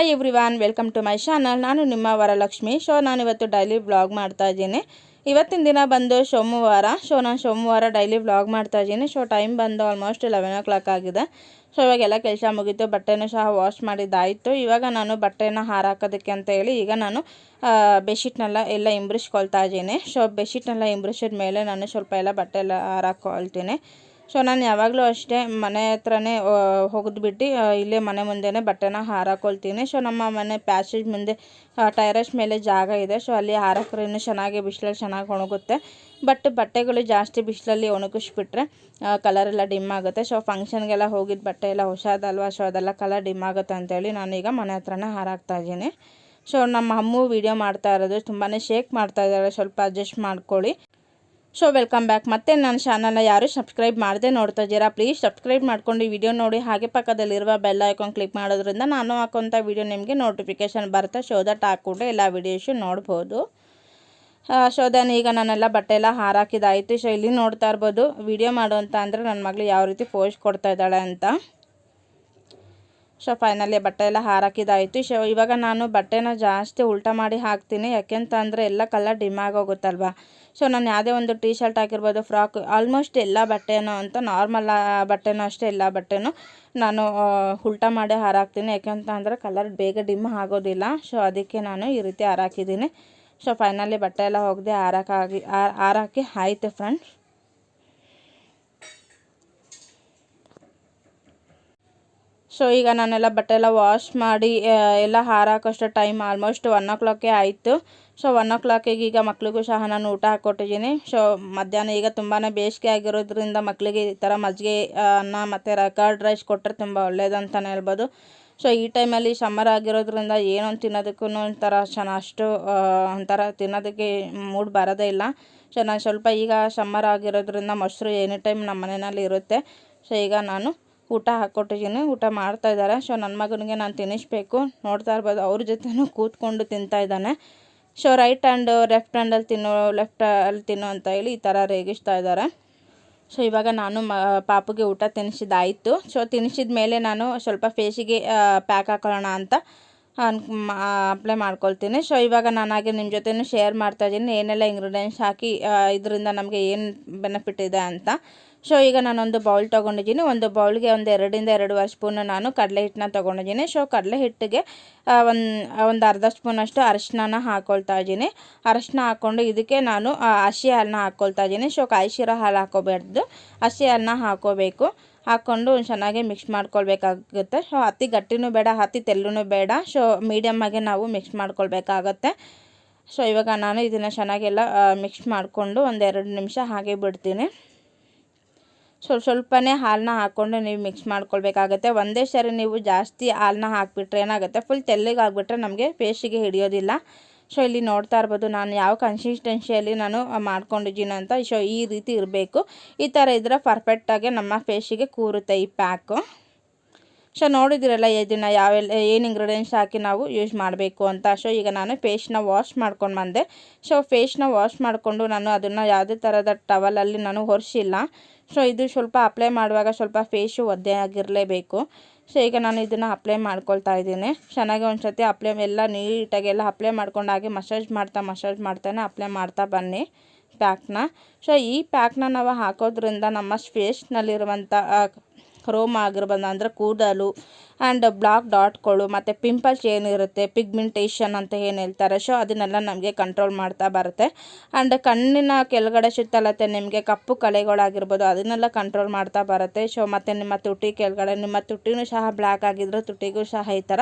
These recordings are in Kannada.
Hi everyone welcome to my channel ನಾನು ನಿಮ್ಮ ವರಲಕ್ಷ್ಮಿ. ಸೊ ನಾನಿವತ್ತು ಡೈಲಿ ವ್ಲಾಗ್ ಮಾಡ್ತಾ ಇದ್ದೀನಿ. ಇವತ್ತಿನ ದಿನ ಬಂದು ಸೋಮವಾರ. ಶೋ ನಾನು ಸೋಮವಾರ ಡೈಲಿ ವ್ಲಾಗ್ ಮಾಡ್ತಾ ಇದ್ದೀನಿ. ಸೊ ಟೈಮ್ ಬಂದು ಆಲ್ಮೋಸ್ಟ್ ಲೆವೆನ್ ಓ ಕ್ಲಾಕ್ ಆಗಿದೆ. ಸೊ ಇವಾಗೆಲ್ಲ ಕೆಲಸ ಮುಗೀತು. ಬಟ್ಟೆನೂ ಸಹ ವಾಶ್ ಮಾಡಿದ್ದಾಯಿತು. ಇವಾಗ ನಾನು ಬಟ್ಟೆನ ಹಾರಾಕೋದಕ್ಕೆ ಅಂತ ಹೇಳಿ ಈಗ ನಾನು ಬೆಡ್ಶೀಟ್ನೆಲ್ಲ ಎಲ್ಲ ಇಂಬ್ರಿಸ್ಕೊಳ್ತಾ ಇದ್ದೀನಿ. ಸೊ ಬೆಡ್ಶೀಟ್ನೆಲ್ಲ ಇಂಬ್ರಿಸಿದ ಮೇಲೆ ನಾನು ಸ್ವಲ್ಪ ಎಲ್ಲ ಬಟ್ಟೆ ಎಲ್ಲ ಹಾರಾಕೊಳ್ತೀನಿ. ಸೊ ನಾನು ಯಾವಾಗಲೂ ಅಷ್ಟೇ ಮನೆ ಹತ್ರನೇ ಹೋಗಿದ್ಬಿಟ್ಟು ಇಲ್ಲೇ ಮನೆ ಮುಂದೆನೇ ಬಟ್ಟೆನ ಹಾರಾಕೊಳ್ತೀನಿ. ಸೊ ನಮ್ಮ ಮನೆ ಪ್ಯಾಸೇಜ್ ಮುಂದೆ ಟೈರಸ್ ಮೇಲೆ ಜಾಗ ಇದೆ. ಸೊ ಅಲ್ಲಿ ಹಾರಾಕ್ರೆ ಚೆನ್ನಾಗಿ ಬಿಸಿಲಲ್ಲಿ ಚೆನ್ನಾಗಿ ಒಣಗುತ್ತೆ. ಬಟ್ ಬಟ್ಟೆಗಳು ಜಾಸ್ತಿ ಬಿಸಿಲಲ್ಲಿ ಒಣಗಿಸ್ಬಿಟ್ರೆ ಕಲರ್ ಎಲ್ಲ ಡಿಮ್ ಆಗುತ್ತೆ. ಸೊ ಫಂಕ್ಷನ್ಗೆಲ್ಲ ಹೋಗಿದ್ದ ಬಟ್ಟೆ ಎಲ್ಲ ಹೊಸದಲ್ವ? ಸೊ ಅದೆಲ್ಲ ಕಲರ್ ಡಿಮ್ ಆಗುತ್ತೆ ಅಂತೇಳಿ ನಾನೀಗ ಮನೆ ಹತ್ರನೇ ಹಾರಾಕ್ತಾ ಇದ್ದೀನಿ. ಸೊ ನಮ್ಮ ಅಮ್ಮು ವೀಡಿಯೋ ಮಾಡ್ತಾ ಇರೋದು ತುಂಬಾ ಶೇಕ್ ಮಾಡ್ತಾ ಇದ್ದಾರೆ ಸ್ವಲ್ಪ ಅಡ್ಜಸ್ಟ್ ಮಾಡ್ಕೊಳ್ಳಿ. ಸೊ ವೆಲ್ಕಮ್ ಬ್ಯಾಕ್ ಮತ್ತೆ ನನ್ನ ಚಾನಲ್ನ ಯಾರು ಸಬ್ಸ್ಕ್ರೈಬ್ ಮಾಡದೆ ನೋಡ್ತಾ ಇದ್ದೀರಾ ಪ್ಲೀಸ್ ಸಬ್ಸ್ಕ್ರೈಬ್ ಮಾಡ್ಕೊಂಡು ಈ ವಿಡಿಯೋ ನೋಡಿ. ಹಾಗೆ ಪಕ್ಕದಲ್ಲಿರುವ ಬೆಲ್ ಐಕಾನ್ ಕ್ಲಿಕ್ ಮಾಡೋದ್ರಿಂದ ನಾನು ಹಾಕೋಂಥ ವಿಡಿಯೋ ನಿಮಗೆ ನೋಟಿಫಿಕೇಶನ್ ಬರುತ್ತೆ. ಸೊ ದಟ್ ಹಾಕ್ಕೊಂಡು ಎಲ್ಲ ವಿಡಿಯೋಸು ನೋಡ್ಬೋದು. ಸೊ ದೆನ್ ಈಗ ನಾನೆಲ್ಲ ಬಟ್ಟೆ ಎಲ್ಲ ಹಾರಾಕಿದಾಯಿತು. ಸೊ ಇಲ್ಲಿ ನೋಡ್ತಾ ಇರ್ಬೋದು ವಿಡಿಯೋ ಮಾಡು ಅಂತ ಅಂದರೆ ನನ್ನ ಮಗಳು ಯಾವ ರೀತಿ ಪೋಸ್ಟ್ ಕೊಡ್ತಾ ಇದ್ದಾಳೆ ಅಂತ. ಸೊ ಫೈನಲಿ ಬಟ್ಟೆ ಎಲ್ಲ ಹಾರಾಕಿದಾಯಿತು. ಸೊ ಇವಾಗ ನಾನು ಬಟ್ಟೆನ ಜಾಸ್ತಿ ಉಲ್ಟಾ ಮಾಡಿ ಹಾಕ್ತೀನಿ. ಯಾಕೆಂತ ಅಂದರೆ ಎಲ್ಲ ಕಲರ್ ಡಿಮ್ ಆಗೋಗುತ್ತಲ್ವ? ಸೊ ನಾನು ಯಾವುದೇ ಒಂದು ಟೀ ಶರ್ಟ್ ಹಾಕಿರ್ಬೋದು ಫ್ರಾಕ್ ಆಲ್ಮೋಸ್ಟ್ ಎಲ್ಲ ಬಟ್ಟೆನೂ ಅಂತ ನಾರ್ಮಲ್ ಬಟ್ಟೆನೂ ಅಷ್ಟೇ ಎಲ್ಲ ಬಟ್ಟೆನೂ ನಾನು ಉಲ್ಟಾ ಮಾಡಿ ಹಾರಾಕ್ತೀನಿ. ಯಾಕೆಂತ ಅಂದರೆ ಕಲರ್ ಬೇಗ ಡಿಮ್ ಆಗೋದಿಲ್ಲ. ಸೊ ಅದಕ್ಕೆ ನಾನು ಈ ರೀತಿ ಹಾರಾಕಿದ್ದೀನಿ. ಸೊ ಫೈನಲಿ ಬಟ್ಟೆ ಎಲ್ಲ ಹೋಗದೆ ಹಾರಾಕಾಗಿ ಹಾರಾಕಿ ಆಯಿತು ಫ್ರೆಂಡ್ಸ್ ಸೊ ಈಗ ನಾನೆಲ್ಲ ಬಟ್ಟೆ ಎಲ್ಲ ವಾಶ್ ಮಾಡಿ ಎಲ್ಲ ಹಾರಾಕೋಷ್ಟು ಟೈಮ್ ಆಲ್ಮೋಸ್ಟ್ ಒನ್ ಓ ಕ್ಲಾಕೇ ಆಯಿತು. ಸೊ ಒನ್ ಓ ಕ್ಲಾಕಿಗೆ ಈಗ ಮಕ್ಳಿಗೂ ಸಹ ನಾನು ಊಟ ಹಾಕ್ಕೊಟ್ಟಿದ್ದೀನಿ ಸೊ ಮಧ್ಯಾಹ್ನ ಈಗ ತುಂಬಾ ಬೇಸಿಗೆ ಆಗಿರೋದ್ರಿಂದ ಮಕ್ಕಳಿಗೆ ಈ ಥರ ಮಜ್ಜಿಗೆ ಅನ್ನ ಮತ್ತು ಕರ್ಡ್ ರೈಸ್ ಕೊಟ್ಟರೆ ತುಂಬ ಒಳ್ಳೇದಂತಲೇ ಹೇಳ್ಬೋದು. ಸೊ ಈ ಟೈಮಲ್ಲಿ ಸಮ್ಮರ್ ಆಗಿರೋದ್ರಿಂದ ಏನೊಂದು ತಿನ್ನೋದಕ್ಕೂ ಒಂಥರ ಚೆನ್ನ ಅಷ್ಟು ಒಂಥರ ತಿನ್ನೋದಕ್ಕೆ ಮೂಡ್ ಬರೋದೇ ಇಲ್ಲ. ಸೊ ನಾನು ಸ್ವಲ್ಪ ಈಗ ಸಮ್ಮರ್ ಆಗಿರೋದ್ರಿಂದ ಮೊಸರು ಎನಿ ಟೈಮ್ ನಮ್ಮ ಮನೆಯಲ್ಲಿ ಇರುತ್ತೆ. ಸೊ ಈಗ ನಾನು ಊಟ ಹಾಕ್ಕೊಟ್ಟಿದ್ದೀನಿ ಊಟ ಮಾಡ್ತಾ ಇದ್ದಾರೆ. ಸೊ ನನ್ನ ಮಗನಿಗೆ ನಾನು ತಿನ್ನಿಸ್ಬೇಕು ನೋಡ್ತಾ ಇರ್ಬೋದು, ಅವ್ರ ಜೊತೆನೂ ಕೂತ್ಕೊಂಡು ತಿಂತಾ ಇದ್ದಾನೆ. ಸೊ ರೈಟ್ ಹ್ಯಾಂಡ್ ಲೆಫ್ಟ್ ಹ್ಯಾಂಡಲ್ಲಿ ತಿನ್ನು ಲೆಫ್ಟ್ ಅಲ್ಲಿ ತಿನ್ನು ಅಂತ ಹೇಳಿ ಈ ಥರ ರೇಗಿಸ್ತಾ ಇದ್ದಾರೆ. ಸೊ ಇವಾಗ ನಾನು ಮ, ಪಾಪುಗೆ ಊಟ ತಿನ್ನಿಸಿದ್ದಾಯಿತು ಸೊ ತಿನ್ನಿಸಿದ ಮೇಲೆ ನಾನು ಸ್ವಲ್ಪ ಫೇಸಿಗೆ ಪ್ಯಾಕ್ ಹಾಕೊಳ್ಳೋಣ ಅಂತ ಅಪ್ಲೈ ಮಾಡ್ಕೊಳ್ತೀನಿ. ಸೊ ಇವಾಗ ನಾನು ಹಾಗೆ ನಿಮ್ಮ ಜೊತೆನೂ ಶೇರ್ ಮಾಡ್ತಾಯಿದ್ದೀನಿ ಏನೆಲ್ಲ ಇಂಗ್ರೀಡಿಯೆಂಟ್ಸ್ ಹಾಕಿ ಇದರಿಂದ ನಮಗೆ ಏನು ಬೆನಿಫಿಟ್ ಇದೆ ಅಂತ. ಸೊ ಈಗ ನಾನೊಂದು ಬೌಲ್ ತೊಗೊಂಡಿದ್ದೀನಿ. ಒಂದು ಬೌಲ್ಗೆ ಒಂದು ಎರಡರಿಂದ ಎರಡೂವರೆ ಸ್ಪೂನು ನಾನು ಕಡಲೆ ಹಿಟ್ಟನ್ನ ತೊಗೊಂಡಿದ್ದೀನಿ. ಸೊ ಕಡಲೆ ಹಿಟ್ಟಿಗೆ ಒಂದು ಒಂದು ಅರ್ಧ ಸ್ಪೂನಷ್ಟು ಅರಶಿನ ಹಾಕೊಳ್ತಾ ಇದ್ದೀನಿ. ಅರಶಿನ ಹಾಕ್ಕೊಂಡು ಇದಕ್ಕೆ ನಾನು ಹಸಿ ಹಾಲನ್ನ ಹಾಕ್ಕೊಳ್ತಾ ಇದ್ದೀನಿ. ಸೊ ಕಾಯಿ ಶೀರ ಹಾಲು ಹಾಕೋಬಾರ್ದು. ಹಸಿ ಹಾಲನ್ನ ಹಾಕೋಬೇಕು. ಹಾಕ್ಕೊಂಡು ಚೆನ್ನಾಗಿ ಮಿಕ್ಸ್ ಮಾಡ್ಕೊಳ್ಬೇಕಾಗುತ್ತೆ. ಸೊ ಅತಿ ಗಟ್ಟಿನೂ ಬೇಡ, ಅತಿ ತೆಲ್ಲೂ ಬೇಡ. ಸೊ ಮೀಡಿಯಮ್ಮಾಗೆ ನಾವು ಮಿಕ್ಸ್ ಮಾಡ್ಕೊಳ್ಬೇಕಾಗತ್ತೆ. ಸೊ ಇವಾಗ ನಾನು ಇದನ್ನು ಚೆನ್ನಾಗೆಲ್ಲ ಮಿಕ್ಸ್ ಮಾಡಿಕೊಂಡು ಒಂದೆರಡು ನಿಮಿಷ ಹಾಗೆ ಬಿಡ್ತೀನಿ. ಸ್ವಲ್ಪ ಸ್ವಲ್ಪನೇ ಹಾಲನ್ನ ಹಾಕ್ಕೊಂಡು ನೀವು ಮಿಕ್ಸ್ ಮಾಡ್ಕೊಳ್ಬೇಕಾಗತ್ತೆ. ಒಂದೇ ಸರಿ ನೀವು ಜಾಸ್ತಿ ಹಾಲನ್ನ ಹಾಕಿಬಿಟ್ರೆ ಏನಾಗುತ್ತೆ? ಫುಲ್ ತೆಲ್ಲಿಗೆ ನಮಗೆ ಪೇಸ್ಟಿಗೆ ಹಿಡಿಯೋದಿಲ್ಲ. ಸೊ ಇಲ್ಲಿ ನೋಡ್ತಾ ಇರ್ಬೋದು ನಾನು ಯಾವ ಕನ್ಸಿಸ್ಟೆನ್ಸಿಯಲ್ಲಿ ನಾನು ಮಾಡ್ಕೊಂಡಿದ್ದೀನಿ ಅಂತ. ಸೊ ಈ ರೀತಿ ಇರಬೇಕು. ಈ ಥರ ಇದ್ದರೆ ಪರ್ಫೆಕ್ಟಾಗಿ ನಮ್ಮ ಫೇಶಿಗೆ ಕೂರುತ್ತೆ ಈ ಪ್ಯಾಕು ಸೊ ನೋಡಿದಿರಲ್ಲ ಇದನ್ನು ಯಾವೆಲ್ಲ, ಏನು ಇಂಗ್ರೀಡಿಯೆಂಟ್ಸ್ ಹಾಕಿ ನಾವು ಯೂಸ್ ಮಾಡಬೇಕು ಅಂತ. ಸೊ ಈಗ ನಾನು ಫೇಸ್ನ ವಾಶ್ ಮಾಡ್ಕೊಂಡು ಬಂದೆ. ಸೊ ಫೇಸ್ನ ವಾಶ್ ಮಾಡಿಕೊಂಡು ನಾನು ಅದನ್ನು ಯಾವುದೇ ಥರದ ಟವಲಲ್ಲಿ ನಾನು ಹೊರಿಸಿಲ್ಲ ಸೊ ಇದು ಸ್ವಲ್ಪ ಅಪ್ಲೈ ಮಾಡುವಾಗ ಸ್ವಲ್ಪ ಫೇಶು ಒದ್ದೆ ಆಗಿರಲೇಬೇಕು. ಸೊ ಈಗ ನಾನು ಇದನ್ನು ಅಪ್ಲೈ ಮಾಡ್ಕೊಳ್ತಾ ಇದ್ದೀನಿ. ಚೆನ್ನಾಗಿ ಒಂದು ಸತಿ ಅಪ್ಲೈ ಎಲ್ಲ ನೀಟಾಗಿ ಎಲ್ಲ ಅಪ್ಲೈ ಮಾಡ್ಕೊಂಡು ಹಾಗೆ ಮಸಾಜ್ ಮಾಡ್ತಾ ಮಸಾಜ್ ಮಾಡ್ತಾನೆ ಅಪ್ಲೈ ಮಾಡ್ತಾ ಬನ್ನಿ ಪ್ಯಾಕ್ನ ಸೊ ಈ ಪ್ಯಾಕ್ನ ನಾವು ಹಾಕೋದ್ರಿಂದ ನಮ್ಮ ಫೇಸ್ನಲ್ಲಿರುವಂಥ ರೋಮ ಆಗಿರ್ಬೋದು, ಅಂದರೆ ಕೂದಲು ಆ್ಯಂಡ್ ಬ್ಲಾಕ್ ಡಾಟ್ಗಳು ಮತ್ತು ಪಿಂಪಲ್ಸ್ ಏನಿರುತ್ತೆ ಪಿಗ್ಮೆಂಟೇಷನ್ ಅಂತ ಏನು ಹೇಳ್ತಾರೆ ಸೊ ಅದನ್ನೆಲ್ಲ ನಮಗೆ ಕಂಟ್ರೋಲ್ ಮಾಡ್ತಾ ಬರುತ್ತೆ. ಆ್ಯಂಡ್ ಕಣ್ಣಿನ ಕೆಳಗಡೆ ಸುತ್ತಲತ್ತೆ ನಿಮಗೆ ಕಪ್ಪು ಕಲೆಗಳಾಗಿರ್ಬೋದು, ಅದನ್ನೆಲ್ಲ ಕಂಟ್ರೋಲ್ ಮಾಡ್ತಾ ಬರುತ್ತೆ. ಸೊ ಮತ್ತು ನಿಮ್ಮ ತುಟಿ ಕೆಳಗಡೆ, ನಿಮ್ಮ ತುಟಿನೂ ಸಹ ಬ್ಲ್ಯಾಕ್ ಆಗಿದ್ರೆ ತುಟಿಗೂ ಸಹ ಈ ಥರ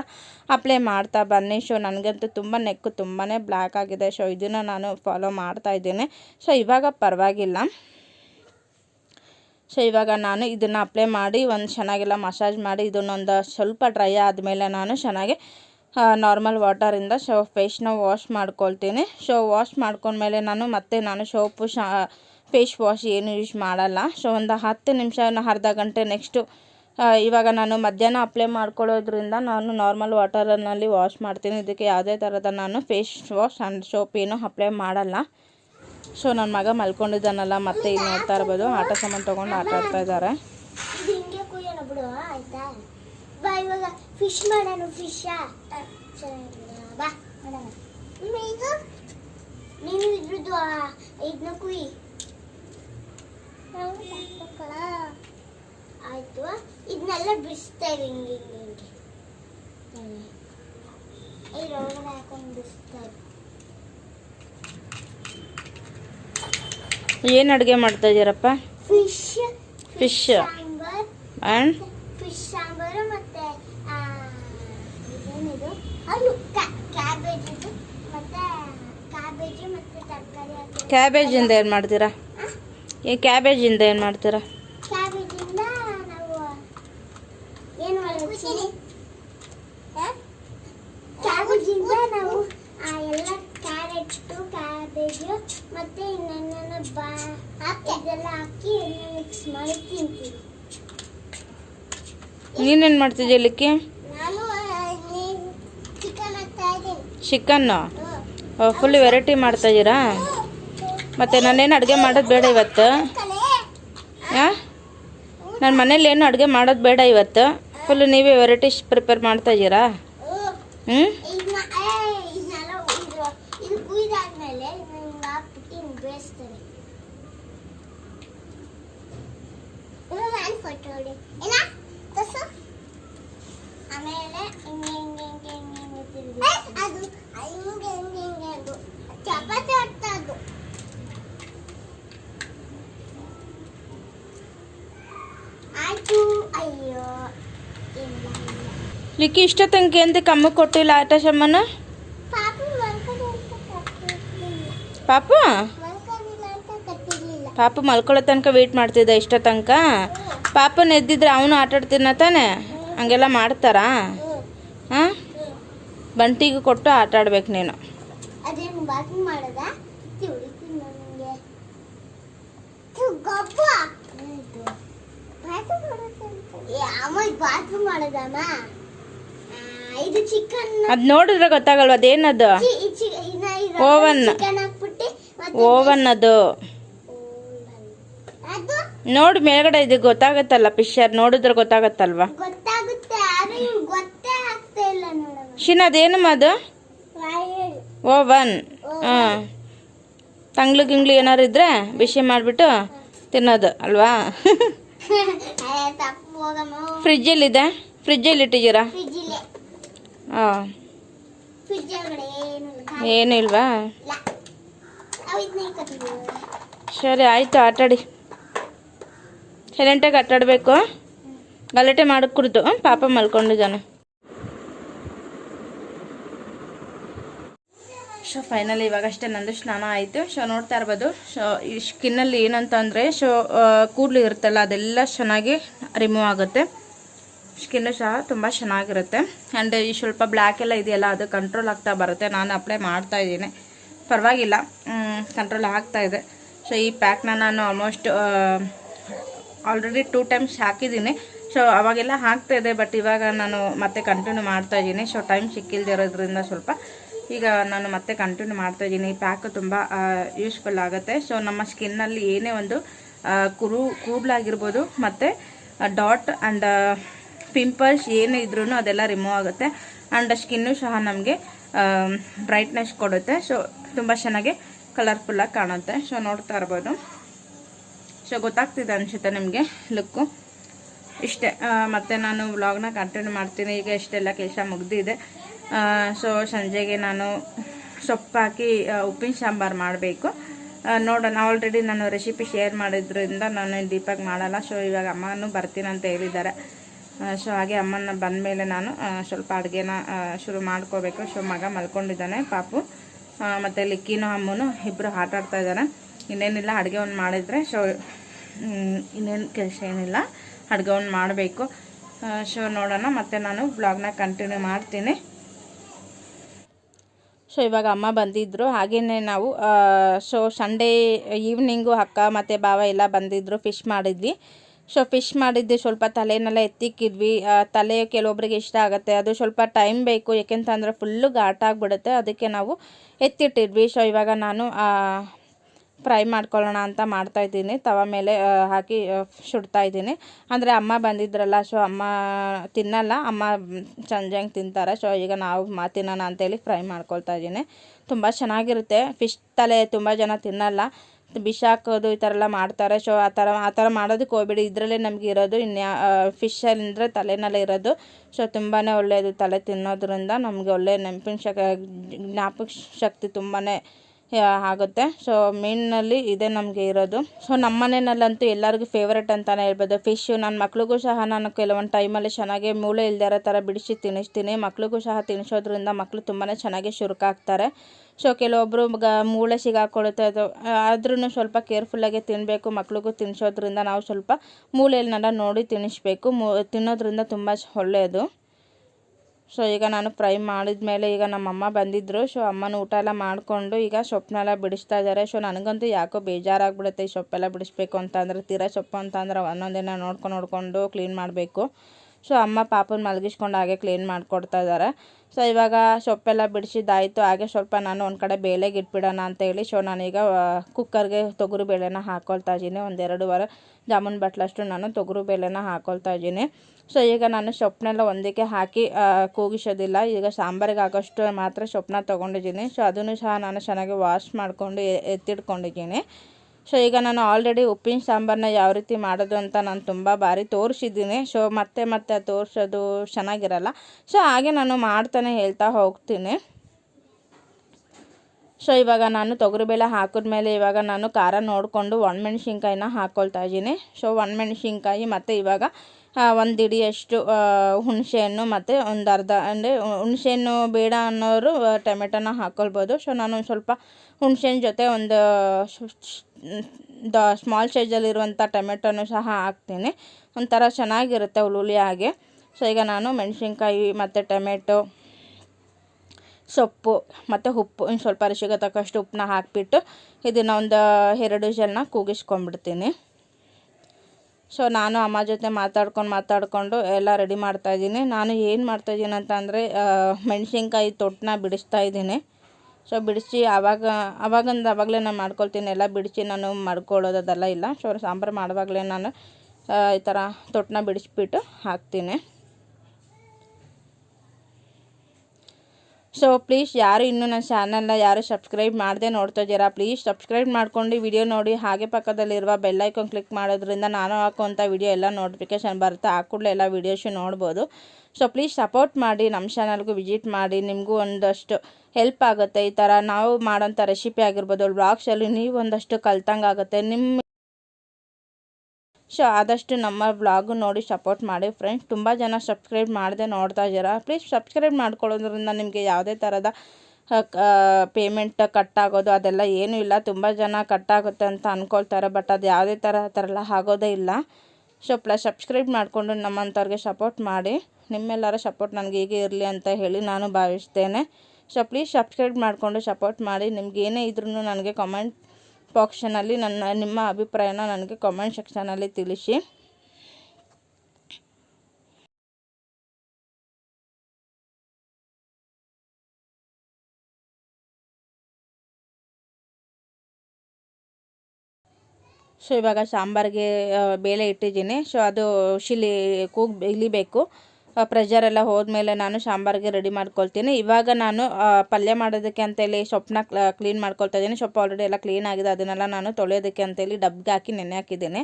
ಅಪ್ಲೈ ಮಾಡ್ತಾ ಬನ್ನಿ. ಸೊ ನನಗಂತೂ ತುಂಬ ನೆಕ್ಕು ತುಂಬಾ ಬ್ಲ್ಯಾಕ್ ಆಗಿದೆ. ಸೊ ಇದನ್ನು ನಾನು ಫಾಲೋ ಮಾಡ್ತಾ ಇದ್ದೇನೆ. ಸೊ ಇವಾಗ ಪರವಾಗಿಲ್ಲ. ಸೊ, ಇವಾಗ ನಾನು ಇದನ್ನು ಅಪ್ಲೈ ಮಾಡಿ ಒಂದು ಚೆನ್ನಾಗೆಲ್ಲ ಮಸಾಜ್ ಮಾಡಿ ಇದನ್ನೊಂದು ಸ್ವಲ್ಪ ಡ್ರೈ ಆದಮೇಲೆ ನಾನು ಚೆನ್ನಾಗಿ ನಾರ್ಮಲ್ ವಾಟರಿಂದ ಸೊ ಫೇಸ್ನ ವಾಶ್ ಮಾಡ್ಕೊಳ್ತೀನಿ. ಸೊ ವಾಶ್ ಮಾಡ್ಕೊಂಡ್ಮೇಲೆ ನಾನು ಮತ್ತೆ ನಾನು ಸೋಪು ಶಾ ಫೇಸ್ ವಾಶ್ ಏನು ಯೂಸ್ ಮಾಡಲ್ಲ. ಸೊ ಒಂದು ಹತ್ತು ನಿಮಿಷ ಅರ್ಧ ಗಂಟೆ ನೆಕ್ಸ್ಟು ಇವಾಗ ನಾನು ಮಧ್ಯಾಹ್ನ ಅಪ್ಲೈ ಮಾಡ್ಕೊಳ್ಳೋದ್ರಿಂದ ನಾನು ನಾರ್ಮಲ್ ವಾಟರ್ನಲ್ಲಿ ವಾಶ್ ಮಾಡ್ತೀನಿ. ಇದಕ್ಕೆ ಯಾವುದೇ ಥರದ ನಾನು ಫೇಸ್ ವಾಶ್ ಆ್ಯಂಡ್ ಸೋಪ್ ಏನು ಅಪ್ಲೈ ಮಾಡಲ್ಲ. ಸೊ ನನ್ನ ಮಗ ಮಲ್ಕೊಂಡಿದ್ದಾನಲ್ಲ, ಮತ್ತೆ ಇಲ್ಲಿ ನೋಡ್ತಾ ಇರ್ಬೋದು. ಆಟ ಸಾಮಾನು ತೊಗೊಂಡು ಆಟ ಆಡ್ತಾ ಇದ್ದಾರೆ. ಬಾ, ಇವಾಗ ಫಿಶ್ ಮಾಡೋಣ ಫಿಶ್ ಬಾ ಮಾಡೋಣ ಅಮ್ಮ, ಈಗ ನೀನು ಇದ್ರದ್ದು ಇದನ್ನ ಕುಯ್ ಆಯ್ತು ಇದನ್ನೆಲ್ಲ ಬಿಡಿಸ್ತೇವೆ ಹಿಂಗೆ ಹಿಂಗೆ ಹಿಂಗೆ ಇದ್ರೊಳಗಡೆ ಹಾಕೊಂಡು ಬಿಡಿಸ್ತೇವೆ ಏನು ಅಡುಗೆ ಮಾಡ್ತಾ ಇದ್ದೀರಪ್ಪ? Fish. Sambar. And fish sambar ಮತ್ತೆ ಕ್ಯಾಬೇಜ್ ಇದು. ಮತ್ತೆ ಕ್ಯಾಬೇಜ್ ಮತ್ತೆ ತರಕಾರಿ ಹಾಕಿ. ಕ್ಯಾಬೇಜಿಂದ ಏನು ಮಾಡ್ತೀರಾ? ಈ ಕ್ಯಾಬೇಜಿಂದ ಏನು ಮಾಡ್ತೀರಾ ಕ್ಯಾಬೇಜಿಂದ ನಾವು ಏನು ಮಾಡ್ತೀವಿ ಕ್ಯಾಬೇಜಿಂದ ನಾವು ಆ ಎಲ್ಲ ಕ್ಯಾರೆಟು ಕ್ಯಾಬೇಜು ಮತ್ತೆ ಇನ್ನೇನೇನೋ ಬಾ ಇದೆಲ್ಲ ಹಾಕಿ ಮಿಕ್ಸ್ ಮಾಡಿ ತಿಂತೀವಿ. ನೀನೇನು ಮಾಡ್ತಿದ್ದೆ ಇಲ್ಲಿಕ್ಕೆ? ನಾನು ಚಿಕನ್ ಹಾಕ್ತಾ ಇದ್ದೀನಿ. ಚಿಕನ್ನು ಫುಲ್ ವೆರೈಟಿ ಮಾಡ್ತಾ ಇದ್ದೀರಾ? ಮತ್ತು ನಾನೇನು ಅಡುಗೆ ಮಾಡೋದು ಬೇಡ ಇವತ್ತು? ಹಾಂ ನನ್ನ ಮನೇಲಿ ಏನು ಅಡುಗೆ ಮಾಡೋದು ಬೇಡ ಇವತ್ತು. ಫುಲ್ ನೀವೇ ವೆರೈಟಿ ಪ್ರಿಪೇರ್ ಮಾಡ್ತಾ ಇದ್ದೀರಾ? ಹ್ಞೂ ಇದನ್ನ ಇದನ್ನೆಲ್ಲ ಇದು ಇದು ಕುಯ್ದಾದ್ಮೇಲೆ ಹಿಂಗೆ ಹಾಕ್ಬಿಟ್ಟು ಹಿಂಗೆ ಬೇಯಿಸ್ತಾರೆ ನಾನು ಫೋಟೋ ಹೊಡಿ ಏನ ತೋರ್ಸು ಆಮೇಲೆ ಹಿಂಗೆ ಹಿಂಗೆ ಹಿಂಗೆ ಹಿಂಗೆ ಹಿಂಗೆ ತಿರುಗಿ. ಅದು. ಹಿಂಗೆ ಹಿಂಗೆ ಹಿಂಗೆ ಅದು. ಚಪಾತಿ ಹೊಡ್ತ ಅದು. ಆಯ್ತು. ಅಯ್ಯೋ. ಇಲ್ಲ ಇಲ್ಲ. ಲಿಕ್ಕಿ ಇಷ್ಟ ತನಕ ಎಂತ ಕಮ್ಮಿ ಕೊಟ್ಟಿಲ್ಲ ಆಟ ಶಮ್ಮನ ಪಾಪು ಮಲ್ಕೊಂಡು ಅಂತ ಕಟ್ಟಿರ್ಲಿಲ್ಲ. ಪಾಪ? ಮಲ್ಕೊಂಡಿಲ್ಲ ಅಂತ ಕಟ್ಟಿರ್ಲಿಲ್ಲ. ಪಾಪ ಮಲ್ಕೊಳ್ಳೋ ತನಕ ವೆಯ್ಟ್ ಮಾಡ್ತಿದ್ದ ಇಷ್ಟ ತನಕ ಪಾಪನ ಎದ್ದಿದ್ರೆ ಅವನು ಆಟಾಡ್ತೀನ ತಾನೆ? ಹಂಗೆಲ್ಲ ಮಾಡ್ತಾರಾ? ಹಾಂ? ಬಂಟಿಗೆ ಕೊಟ್ಟು ಆಟ ಆಡ್ಬೇಕು ನೀನು. ಅದ್ ನೋಡಿದ್ರೆ ಗೊತ್ತಾಗಲ್ವ ಅದೇನದು? ಓವನ್. ಓವನ್ ಅದು ನೋಡಿ ಮೇಲ್ಗಡೆ ಇದು ಗೊತ್ತಾಗತ್ತಲ್ಲ ಪಿಕ್ಚರ್ ನೋಡಿದ್ರೆ ಗೊತ್ತಾಗತ್ತಲ್ವಾ? ಗೊತ್ತಾಗುತ್ತೆ ಆದ್ರೆ ಇವ್ರು ಗೊತ್ತೇ ಆಗ್ತಾ ಇಲ್ಲ ನೋಡಮ್ಮ ಶಿನ ಅದೇನಮ್ಮ ಅದು? ಓ ಓವನ್. ಹಾಂ. ತಂಗ್ಳು ಗಿಂಗ್ಳು ಏನಾರು ಇದ್ರೆ ಬಿಸಿ ಮಾಡಿಬಿಟ್ಟು ತಿನ್ನೋದು ಅಲ್ವಾ? ಫ್ರಿಜ್ಜಲ್ಲಿದೆ? ಫ್ರಿಜ್ಜಲ್ಲಿ ಇಟ್ಟಿದ್ದೀರಾ? ಹಾಂ. ಫ್ರಿಜ್ ಒಳಗಡೆ ಏನು ಇಲ್ಲ. ಖಾಲಿ ಏನೂ ಇಲ್ವಾ? ಇಲ್ಲ. ನಾವು ಇದನ್ನೇ ಕಟ್ಟಿದ್ದೀವಿ ಸರಿ ಆಯಿತು ಆಟಾಡಿ. ಸೈಲೆಂಟಾಗಿ ಆಟಾಡಬೇಕು ಗಲಾಟೆ ಮಾಡಕ್ಕೆ ಕುಡ್ದು ಪಾಪ ಮಲ್ಕೊಂಡಿದ್ದಾನೆ. ಸೊ ಫೈನಲಿ ಇವಾಗಷ್ಟೇ ನಂದು ಸ್ನಾನ ಆಯಿತು. ಸೊ ನೋಡ್ತಾ ಇರ್ಬೋದು. ಸೊ ಈ ಸ್ಕಿನ್ನಲ್ಲಿ ಏನಂತಂದರೆ ಸೊ ಕೂದಲು ಇರುತ್ತಲ್ಲ, ಅದೆಲ್ಲ ಚೆನ್ನಾಗಿ ರಿಮೂವ್ ಆಗುತ್ತೆ. ಸ್ಕಿನ್ನು ಸಹ ತುಂಬ ಚೆನ್ನಾಗಿರುತ್ತೆ. ಆ್ಯಂಡ್ ಈ ಸ್ವಲ್ಪ ಬ್ಲ್ಯಾಕ್ ಎಲ್ಲ ಇದೆಯಲ್ಲ, ಅದು ಕಂಟ್ರೋಲ್ ಆಗ್ತಾ ಬರುತ್ತೆ. ನಾನು ಅಪ್ಲೈ ಮಾಡ್ತಾ ಇದ್ದೀನಿ. ಪರವಾಗಿಲ್ಲ. ಕಂಟ್ರೋಲ್ ಆಗ್ತಾ ಇದೆ. ಸೊ ಈ ಪ್ಯಾಕ್ನ ನಾನು ಆಲ್ಮೋಸ್ಟ್ ಆಲ್ರೆಡಿ ಟೂ ಟೈಮ್ಸ್ ಹಾಕಿದ್ದೀನಿ. ಸೊ ಅವಾಗೆಲ್ಲ ಹಾಕ್ತಾ ಇದೆ ಬಟ್ ಇವಾಗ ನಾನು ಮತ್ತೆ ಕಂಟಿನ್ಯೂ ಮಾಡ್ತಾ ಇದ್ದೀನಿ. ಸೊ ಟೈಮ್ ಸಿಕ್ಕಿಲ್ದೇ ಇರೋದ್ರಿಂದ ಸ್ವಲ್ಪ. ಈಗ ನಾನು ಮತ್ತೆ ಕಂಟಿನ್ಯೂ ಮಾಡ್ತಾ ಇದ್ದೀನಿ. ಈ ಪ್ಯಾಕ್ ತುಂಬ ಯೂಸ್ಫುಲ್ ಆಗುತ್ತೆ. ಸೊ ನಮ್ಮ ಸ್ಕಿನ್ನಲ್ಲಿ ಏನೇ ಒಂದು ಕುರು, ಕೂದಲಾಗಿರ್ಬೋದು, ಮತ್ತು ಡಾಟ್ ಆ್ಯಂಡ್ ಪಿಂಪಲ್ಸ್ ಏನೇ ಇದ್ರೂ ಅದೆಲ್ಲ ರಿಮೂವ್ ಆಗುತ್ತೆ. ಆ್ಯಂಡ್ ಸ್ಕಿನ್ನು ಸಹ ನಮಗೆ ಬ್ರೈಟ್ನೆಸ್ ಕೊಡುತ್ತೆ. ಸೊ ತುಂಬ ಚೆನ್ನಾಗಿ ಕಲರ್ಫುಲ್ಲಾಗಿ ಕಾಣುತ್ತೆ. ಸೊ ನೋಡ್ತಾ ಇರ್ಬೋದು. ಸೊ ಗೊತ್ತಾಗ್ತಿದೆ ಅನಿಸುತ್ತೆ ನಿಮಗೆ ಲುಕ್ಕು ಇಷ್ಟೇ ಮತ್ತೆ ನಾನು ವ್ಲಾಗ್ನ ಕಂಟಿನ್ಯೂ ಮಾಡ್ತೀನಿ. ಈಗ ಇಷ್ಟೆಲ್ಲ ಕೆಲಸ ಮುಗ್ದಿದೆ. ಸೊ ಸಂಜೆಗೆ ನಾನು ಸೊಪ್ಪು ಹಾಕಿ ಆ, ಉಪ್ಪಿನ ಸಾಂಬಾರು ಮಾಡಬೇಕು. ನೋಡೋಣ. ಆಲ್ರೆಡಿ ನಾನು ರೆಸಿಪಿ ಶೇರ್ ಮಾಡಿದ್ರಿಂದ ನಾನು ದೀಪಕ್ ಮಾಡಲ್ಲ. ಸೊ ಇವಾಗ ಅಮ್ಮನೂ ಬರ್ತೀನಿ ಅಂತ ಹೇಳಿದ್ದಾರೆ. ಸೊ ಹಾಗೆ ಅಮ್ಮನ ಬಂದಮೇಲೆ ನಾನು ಸ್ವಲ್ಪ ಅಡುಗೆನ ಶುರು ಮಾಡ್ಕೋಬೇಕು. ಸೊ ಮಗ ಮಲ್ಕೊಂಡಿದ್ದಾನೆ ಪಾಪು. ಮತ್ತೆ ಲಿಕ್ಕಿನೂ ಅಮ್ಮನೂ ಇಬ್ಬರು ಆಟ ಆಡ್ತಾ ಇದ್ದಾರೆ. ಇನ್ನೇನಿಲ್ಲ ಅಡುಗೆ ಒಂದು ಮಾಡಿದರೆ ಶೋ ಇನ್ನೇನು ಕೆಲಸ ಏನಿಲ್ಲ ಅಡುಗೆ ಒಂದು ಮಾಡಬೇಕು ಶೋ ನೋಡೋಣ, ಮತ್ತೆ ನಾನು ಬ್ಲಾಗ್ನ ಕಂಟಿನ್ಯೂ ಮಾಡ್ತೀನಿ. ಸೊ ಇವಾಗ ಅಮ್ಮ ಬಂದಿದ್ದರು ಹಾಗೆಯೇ ನಾವು ಸೊ ಸಂಡೇ ಈವ್ನಿಂಗು ಅಕ್ಕ ಮತ್ತು ಬಾವ ಎಲ್ಲ ಬಂದಿದ್ದರು ಫಿಶ್ ಮಾಡಿದ್ವಿ. ಸೊ ಫಿಶ್ ಮಾಡಿದ್ವಿ ಸ್ವಲ್ಪ ತಲೆಯನ್ನೆಲ್ಲ ಎತ್ತಿಕ್ಕಿದ್ವಿ. ತಲೆ ಕೆಲವೊಬ್ರಿಗೆ ಇಷ್ಟ ಆಗುತ್ತೆ, ಅದು ಸ್ವಲ್ಪ ಟೈಮ್ ಬೇಕು ಏಕೆಂತಂದರೆ ಫುಲ್ಲು ಘಾಟಾಗಿಬಿಡುತ್ತೆ ಅದಕ್ಕೆ ನಾವು ಎತ್ತಿಟ್ಟಿದ್ವಿ. ಸೊ ಇವಾಗ ನಾನು ಫ್ರೈ ಮಾಡ್ಕೊಳ್ಳೋಣ ಅಂತ ಮಾಡ್ತಾ ಇದ್ದೀನಿ. ತವ ಮೇಲೆ ಹಾಕಿ ಸುಡ್ತಾ ಇದ್ದೀನಿ. ಅಂದರೆ ಅಮ್ಮ ಬಂದಿದ್ರಲ್ಲ ಸೊ ಅಮ್ಮ ತಿನ್ನಲ್ಲ. ಅಮ್ಮ ಸಂಜೆಂಗೆ ತಿಂತಾರೆ ಸೊ ಈಗ ನಾವು ಮಾ ತಿನ್ನೋಣ ಅಂತೇಳಿ ಫ್ರೈ ಮಾಡ್ಕೊಳ್ತಾ ಇದ್ದೀನಿ. ತುಂಬ ಚೆನ್ನಾಗಿರುತ್ತೆ. ಫಿಶ್ ತಲೆ ತುಂಬ ಜನ ತಿನ್ನಲ್ಲ. ಬಿಸಾಕೋದು ಈ ಥರ ಎಲ್ಲ ಮಾಡ್ತಾರೆ. ಸೊ ಆ ಥರ ಆ ಥರ ಮಾಡೋದಕ್ಕೆ ಹೋಗ್ಬೇಡಿ. ಇದರಲ್ಲೇ ನಮಗೆ ಇರೋದು, ಇನ್ಯಾ ಫಿಶಲ್ಲಿ ಅಂದರೆ ತಲೆನಲ್ಲೇ ಇರೋದು. ಸೊ ತುಂಬಾ ಒಳ್ಳೆಯದು ತಲೆ ತಿನ್ನೋದ್ರಿಂದ ನಮಗೆ ಒಳ್ಳೆಯ ನೆನಪಿನ ಶಕ್, ಜ್ಞಾಪಕ ಶಕ್ತಿ ತುಂಬಾ ಆಗುತ್ತೆ. ಸೊ ಮೀನಿನಲ್ಲಿ ಇದೇ ನಮಗೆ ಇರೋದು. ಸೊ ನಮ್ಮ ಮನೆಯಲ್ಲಂತೂ ಎಲ್ಲರಿಗೂ ಫೇವ್ರೇಟ್ ಅಂತಲೇ ಹೇಳ್ಬೋದು. ಫಿಶ್ಶು ನನ್ನ ಮಕ್ಳಿಗೂ ಸಹ ನಾನು ಕೆಲವೊಂದು ಟೈಮಲ್ಲಿ ಚೆನ್ನಾಗಿ ಮೂಳೆ ಇಲ್ದೇ ಇರೋ ಥರ ಬಿಡಿಸಿ ತಿನ್ನಿಸ್ತೀನಿ. ಮಕ್ಳಿಗೂ ಸಹ ತಿನ್ನಿಸೋದ್ರಿಂದ ಮಕ್ಕಳು ತುಂಬಾ ಚೆನ್ನಾಗಿ ಶುರುಕಾಗ್ತಾರೆ ಸೊ ಕೆಲವೊಬ್ಬರು ಗ, ಮೂಳೆ ಸಿಗಾಕೊಳ್ಳುತ್ತೆ ಅದು ಆದ್ರೂ ಸ್ವಲ್ಪ ಕೇರ್ಫುಲ್ಲಾಗಿ ತಿನ್ನಬೇಕು ಮಕ್ಳಿಗೂ ತಿನ್ನಿಸೋದ್ರಿಂದ ನಾವು ಸ್ವಲ್ಪ ಮೂಳೆಯನ್ನೆಲ್ಲ ನೋಡಿ ತಿನ್ನಿಸ್ಬೇಕು. ಮೂ, ತಿನ್ನೋದ್ರಿಂದ ತುಂಬ ಒಳ್ಳೆಯದು ಸೊ ಈಗ ನಾನು ಫ್ರೈ ಮಾಡಿದ ಮೇಲೆ ಈಗ ನಮ್ಮಮ್ಮ ಬಂದಿದ್ದರು ಸೊ ಅಮ್ಮನ ಊಟ ಎಲ್ಲ ಮಾಡಿಕೊಂಡು ಈಗ ಸೊಪ್ಪನ್ನೆಲ್ಲ ಬಿಡಿಸ್ತಾ ಇದ್ದಾರೆ. ಸೊ ನನಗಂತೂ ಯಾಕೋ ಬೇಜಾರಾಗ್ಬಿಡುತ್ತೆ ಈ ಸೊಪ್ಪೆಲ್ಲ ಬಿಡಿಸ್ಬೇಕು ಅಂತ ತಿರ ಸೊಪ್ಪು ಅಂತ ಅಂದ್ರೆ ಒಂದೊಂದಿನ ನೋಡ್ಕೊಂಡು ನೋಡಿಕೊಂಡು ಕ್ಲೀನ್ ಮಾಡಬೇಕು. ಸೊ ಅಮ್ಮ ಪಾಪನ ಮಲಗಿಸ್ಕೊಂಡು ಹಾಗೆ ಕ್ಲೀನ್ ಮಾಡಿಕೊಡ್ತಾ ಇದ್ದಾರೆ ಸೊ ಇವಾಗ ಸೊಪ್ಪೆಲ್ಲ ಬಿಡಿಸಿದ್ದಾಯಿತು. ಹಾಗೆ ಸ್ವಲ್ಪ ನಾನು ಒಂದು ಕಡೆ ಬೇಳೆಗೆ ಇಟ್ಬಿಡೋಣ ಅಂತೇಳಿ ಸೊ ನಾನೀಗ ಕುಕ್ಕರ್ಗೆ ತೊಗರು ಬೇಳೆನ ಹಾಕ್ಕೊಳ್ತಾ ಇದ್ದೀನಿ. ಒಂದೆರಡು ವಾರ ಜಾಮೂನ್ ಬಟ್ಲಷ್ಟು ನಾನು ತೊಗರು ಬೇಳೆನ ಹಾಕ್ಕೊಳ್ತಾ ಇದ್ದೀನಿ. ಸೊ ಈಗ ನಾನು ಸೊಪ್ಪನ್ನೆಲ್ಲ ಒಂದಕ್ಕೆ ಹಾಕಿ ಕೂಗಿಸೋದಿಲ್ಲ. ಈಗ ಸಾಂಬಾರಿಗೆ ಆಗೋಷ್ಟು ಮಾತ್ರ ಸೊಪ್ಪನ್ನ ತೊಗೊಂಡಿದ್ದೀನಿ. ಸೊ ಅದನ್ನು ಸಹ ನಾನು ಚೆನ್ನಾಗಿ ವಾಶ್ ಮಾಡಿಕೊಂಡು ಎತ್ತಿಟ್ಕೊಂಡಿದ್ದೀನಿ. ಸೊ ಈಗ ನಾನು ಆಲ್ರೆಡಿ ಉಪ್ಪಿನ ಸಾಂಬಾರನ್ನ ಯಾವ ರೀತಿ ಮಾಡೋದು ಅಂತ ನಾನು ತುಂಬ ಬಾರಿ ತೋರಿಸಿದ್ದೀನಿ. ಸೊ ಮತ್ತೆ ಮತ್ತೆ ತೋರಿಸೋದು ಚೆನ್ನಾಗಿರಲ್ಲ. ಸೊ ಹಾಗೆ ನಾನು ಮಾಡ್ತಾನೆ ಹೇಳ್ತಾ ಹೋಗ್ತೀನಿ. ಸೊ ಇವಾಗ ನಾನು ತೊಗರಿಬೇಳೆ ಹಾಕಿದ್ಮೇಲೆ ಇವಾಗ ನಾನು ಖಾರ ನೋಡಿಕೊಂಡು ಒಣಮೆಣ್ಸಿನ್ಕಾಯಿನ ಹಾಕ್ಕೊಳ್ತಾ ಇದ್ದೀನಿ. ಸೊ ಒಣಮೆಣ್ಸಿನ್ಕಾಯಿ ಮತ್ತು ಇವಾಗ ಒಂದು ಹಿಡಿಯಷ್ಟು ಹುಣಸೆಹಣ್ಣು ಮತ್ತು ಒಂದು ಅರ್ಧ, ಅಂದರೆ ಹುಣಸೆಹಣ್ಣು ಬೇಡ ಅನ್ನೋರು ಟೊಮೆಟೋನ ಹಾಕ್ಕೊಳ್ಬೋದು ಸೊ ನಾನು ಸ್ವಲ್ಪ ಹುಣಸೆಹಣ್ಣು ಜೊತೆ ಒಂದು ದ, ಸ್ಮಾಲ್ ಸೈಜಲ್ಲಿರುವಂಥ ಟೊಮೆಟೊನು ಸಹ ಹಾಕ್ತೀನಿ. ಒಂಥರ ಚೆನ್ನಾಗಿರುತ್ತೆ ಹುಳಿ ಹಾಗೆ. ಸೊ ಈಗ ನಾನು ಮೆಣಸಿನ್ಕಾಯಿ ಮತ್ತು ಟೊಮೆಟೊ, ಸೊಪ್ಪು ಮತ್ತು ಉಪ್ಪು, ಇನ್ನು ಸ್ವಲ್ಪ ರುಚಿಗೆ ತಕ್ಕಷ್ಟು ಉಪ್ಪನ್ನ ಹಾಕಿಬಿಟ್ಟು ಇದನ್ನು ಒಂದು ಎರಡು ಜನ ಕೂಗಿಸ್ಕೊಂಡ್ಬಿಡ್ತೀನಿ. ಸೊ ನಾನು ಅಮ್ಮ ಜೊತೆ ಮಾತಾಡ್ಕೊಂಡು ಮಾತಾಡಿಕೊಂಡು ಎಲ್ಲ ರೆಡಿ ಮಾಡ್ತಾಯಿದ್ದೀನಿ ನಾನು ಏನು ಮಾಡ್ತಾಯಿದ್ದೀನಿ ಅಂತ ಅಂದರೆ ಮೆಣಸಿನ್ಕಾಯಿ ತೊಟ್ಟನ್ನ ಬಿಡಿಸ್ತಾ ಇದ್ದೀನಿ. ಸೊ ಬಿಡಿಸಿ ಆವಾಗ, ಆವಾಗಂದು ಆವಾಗಲೇ ನಾನು ಮಾಡ್ಕೊಳ್ತೀನಿ. ಎಲ್ಲ ಬಿಡಿಸಿ ನಾನು ಮಾಡ್ಕೊಳ್ಳೋದು ಅದೆಲ್ಲ ಇಲ್ಲ. ಸೊ ಸಾಂಬಾರು ಮಾಡುವಾಗಲೇ ನಾನು ಈ ಥರ ತೊಟ್ಟನ್ನ ಬಿಡಿಸ್ಬಿಟ್ಟು ಹಾಕ್ತೀನಿ. ಸೊ ಪ್ಲೀಸ್ ಯಾರು ಇನ್ನೂ ನನ್ನ ಚಾನಲ್ನ ಯಾರು ಸಬ್ಸ್ಕ್ರೈಬ್ ಮಾಡದೆ ನೋಡ್ತಾ ಇದ್ದೀರಾ ಪ್ಲೀಸ್ ಸಬ್ಸ್ಕ್ರೈಬ್ ಮಾಡ್ಕೊಂಡು ವಿಡಿಯೋ ನೋಡಿ, ಹಾಗೆ ಪಕ್ಕದಲ್ಲಿರುವ ಬೆಲ್ ಐಕಾನ್ ಕ್ಲಿಕ್ ಮಾಡೋದ್ರಿಂದ ನಾನು ಹಾಕುವಂಥ ವಿಡಿಯೋ ಎಲ್ಲ ನೋಟಿಫಿಕೇಶನ್ ಬರುತ್ತೆ, ಆ ಕೂಡಲೇ ಎಲ್ಲ ವೀಡಿಯೋಸು ನೋಡ್ಬೋದು. ಸೊ ಪ್ಲೀಸ್ ಸಪೋರ್ಟ್ ಮಾಡಿ ನಮ್ಮ ಚಾನಲ್ಗೂ ವಿಸಿಟ್ ಮಾಡಿ, ನಿಮಗೂ ಒಂದಷ್ಟು ಹೆಲ್ಪ್ ಆಗುತ್ತೆ. ಈ ಥರ ನಾವು ಮಾಡೋಂಥ ರೆಸಿಪಿ ಆಗಿರ್ಬೋದು ಬ್ಲಾಗ್ಸಲ್ಲಿ ನೀವು ಒಂದಷ್ಟು ಕಲ್ತಂಗೆ ಆಗುತ್ತೆ ನಿಮ್ಮ ಸೊ ಆದಷ್ಟು ನಮ್ಮ ವ್ಲಾಗು ನೋಡಿ ಸಪೋರ್ಟ್ ಮಾಡಿ ಫ್ರೆಂಡ್ಸ್, ತುಂಬ ಜನ ಸಬ್ಸ್ಕ್ರೈಬ್ ಮಾಡದೆ ನೋಡ್ತಾ ಇದ್ದೀರಾ? ಪ್ಲೀಸ್ ಸಬ್ಸ್ಕ್ರೈಬ್ ಮಾಡ್ಕೊಳ್ಳೋದ್ರಿಂದ ನಿಮಗೆ ಯಾವುದೇ ಥರದ ಪೇಮೆಂಟ್ ಕಟ್ ಆಗೋದು ಅದೆಲ್ಲ ಏನೂ ಇಲ್ಲ. ತುಂಬ ಜನ ಕಟ್ ಆಗುತ್ತೆ ಅಂತ ಅಂದ್ಕೊಳ್ತಾರೆ ಬಟ್ ಅದು ಯಾವುದೇ ಥರ ಥರ ಎಲ್ಲ ಆಗೋದೇ ಇಲ್ಲ. ಸೊ ಪ್ಲಸ್ ಸಬ್ಸ್ಕ್ರೈಬ್ ಮಾಡಿಕೊಂಡು ನಮ್ಮಂಥವ್ರಿಗೆ ಸಪೋರ್ಟ್ ಮಾಡಿ. ನಿಮ್ಮೆಲ್ಲರ ಸಪೋರ್ಟ್ ನನಗೆ ಹೀಗೆ ಇರಲಿ ಅಂತ ಹೇಳಿ ನಾನು ಭಾವಿಸ್ತೇನೆ. ಸೊ ಪ್ಲೀಸ್ ಸಬ್ಸ್ಕ್ರೈಬ್ ಮಾಡಿಕೊಂಡು ಸಪೋರ್ಟ್ ಮಾಡಿ. ನಿಮ್ಗೆ ಏನೇ ಇದ್ರೂ ನನಗೆ ಕಮೆಂಟ್ ಬಾಕ್ಸನಲ್ಲಿ ನನ್ನ, ನಿಮ್ಮ ಅಭಿಪ್ರಾಯನ ನನಗೆ ಕಾಮೆಂಟ್ ಸೆಕ್ಷನಲ್ಲಿ ತಿಳಿಸಿ. ಸೊ ಇವಾಗ ಸಾಂಬಾರಿಗೆ ಬೇಳೆ ಇಟ್ಟಿದ್ದೀನಿ. ಸೊ ಅದು, ಶಿಲಿ, ಕೂಗ್ ಇಲಿಬೇಕು ಪ್ರೆಷರ್ ಎಲ್ಲ ಹೋದ್ಮೇಲೆ ನಾನು ಸಾಂಬಾರಿಗೆ ರೆಡಿ ಮಾಡ್ಕೊಳ್ತೀನಿ. ಇವಾಗ ನಾನು ಪಲ್ಯ ಮಾಡೋದಕ್ಕೆ ಅಂತೇಳಿ ಸೊಪ್ಪನ್ನ ಕ್ಲೀನ್ ಮಾಡ್ಕೊಳ್ತಾ ಇದ್ದೀನಿ. ಸೊಪ್ಪು ಆಲ್ರೆಡಿ ಎಲ್ಲ ಕ್ಲೀನ್ ಆಗಿದೆ. ಅದನ್ನೆಲ್ಲ ನಾನು ತೊಳೆಯೋದಕ್ಕೆ ಅಂತೇಳಿ ಡಬ್ಗೆ ಹಾಕಿ ನೆನೆ ಹಾಕಿದ್ದೀನಿ.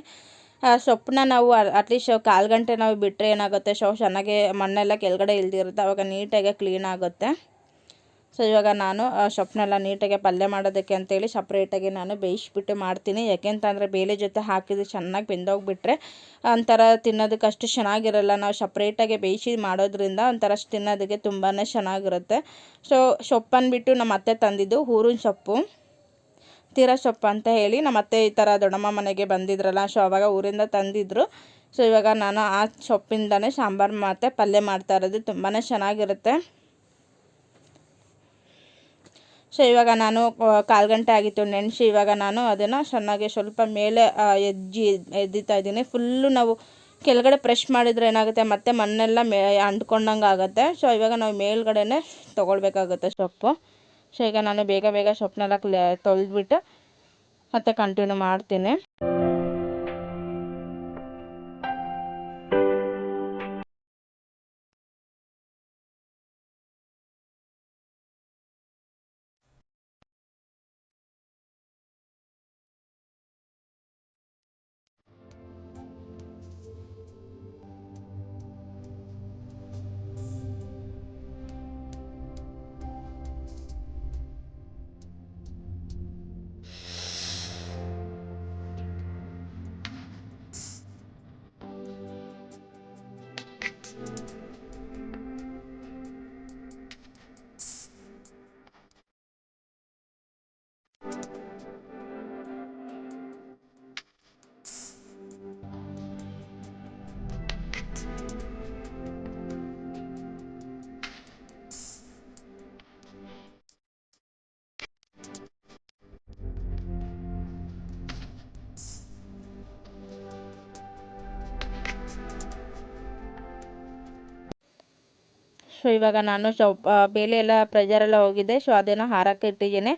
ಸೊಪ್ಪನ್ನ ನಾವು ಅಟ್ಲೀಸ್ಟ್ ಕಾಲು ಗಂಟೆ ನಾವು ಬಿಟ್ಟರೆ ಏನಾಗುತ್ತೆ? ಸೊ ಚೆನ್ನಾಗಿ ಮಣ್ಣೆಲ್ಲ ಕೆಳಗಡೆ ಇಲ್ದಿರುತ್ತೆ. ಅವಾಗ ನೀಟಾಗಿ ಕ್ಲೀನ್ ಆಗುತ್ತೆ. ಸೊ, ಇವಾಗ ನಾನು ಸೊಪ್ಪನ್ನೆಲ್ಲ ನೀಟಾಗಿ ಪಲ್ಯ ಮಾಡೋದಕ್ಕೆ ಅಂತೇಳಿ ಸಪ್ರೇಟಾಗಿ ನಾನು ಬೇಯಿಸ್ಬಿಟ್ಟು ಮಾಡ್ತೀನಿ. ಯಾಕೆಂತಂದರೆ ಬೇಳೆ ಜೊತೆ ಹಾಕಿದ್ರೆ ಚೆನ್ನಾಗಿ ಬೆಂದೋಗ್ಬಿಟ್ರೆ ಒಂಥರ ತಿನ್ನೋದಕ್ಕೆ ಅಷ್ಟು ಚೆನ್ನಾಗಿರಲ್ಲ. ನಾವು ಸಪ್ರೇಟಾಗಿ ಬೇಯಿಸಿ ಮಾಡೋದ್ರಿಂದ ಒಂಥರ ತಿನ್ನೋದಕ್ಕೆ ತುಂಬಾ ಚೆನ್ನಾಗಿರುತ್ತೆ. ಸೊ ಸೊಪ್ಪನ್ನು ಬಿಟ್ಟು ನಮ್ಮ ಅತ್ತೆ ತಂದಿದ್ದು ಹೂರಿನ ಸೊಪ್ಪು. ತೀರ ಸೊಪ್ಪು ಅಂತ ಹೇಳಿ ನಮ್ಮ ಅತ್ತೆ ಈ ಥರ ದೊಡ್ಡಮ್ಮ ಮನೆಗೆ ಬಂದಿದ್ರಲ್ಲ, ಸೊ, ಅವಾಗ ಊರಿಂದ ತಂದಿದ್ರು. ಸೊ, ಇವಾಗ ನಾನು ಆ ಸೊಪ್ಪಿಂದನೇ ಸಾಂಬಾರು ಮತ್ತು ಪಲ್ಯ ಮಾಡ್ತಾ ಇರೋದು. ತುಂಬಾ ಚೆನ್ನಾಗಿರುತ್ತೆ. ಸೊ, ಇವಾಗ ನಾನು ಕಾಲು ಗಂಟೆ ಆಗಿತ್ತು ನೆನೆಸಿ ಇವಾಗ ನಾನು ಅದನ್ನು ಚೆನ್ನಾಗಿ ಸ್ವಲ್ಪ ಮೇಲೆ ಎಜ್ಜಿ, ಎದ್ದಿತಾ ಇದ್ದೀನಿ. ಫುಲ್ಲು ನಾವು ಕೆಳಗಡೆ ಪ್ರೆಶ್ ಮಾಡಿದರೆ ಏನಾಗುತ್ತೆ, ಮತ್ತೆ ಮಣ್ಣೆಲ್ಲ ಮೇ, ಅಂಟ್ಕೊಂಡಂಗೆ ಆಗುತ್ತೆ. ಸೊ ಇವಾಗ ನಾವು ಮೇಲ್ಗಡೆನೇ ತೊಗೊಳ್ಬೇಕಾಗುತ್ತೆ ಸೊಪ್ಪು. ಸೊ ಈಗ ನಾನು ಬೇಗ ಬೇಗ ಸೊಪ್ಪನ್ನೆಲ್ಲ ಕ್ಲೇ, ತೊಳೆದ್ಬಿಟ್ಟು ಮತ್ತೆ ಕಂಟಿನ್ಯೂ ಮಾಡ್ತೀನಿ. ಸೊ ಇವಾಗ ನಾನು ಸ್ವಲ್ಪ ಬೇಲೆ ಎಲ್ಲ ಪ್ರೆಜರೆಲ್ಲ ಹೋಗಿದೆ. ಸೊ ಅದನ್ನು ಹಾರಕ್ಕೆ ಇಟ್ಟಿದ್ದೀನಿ.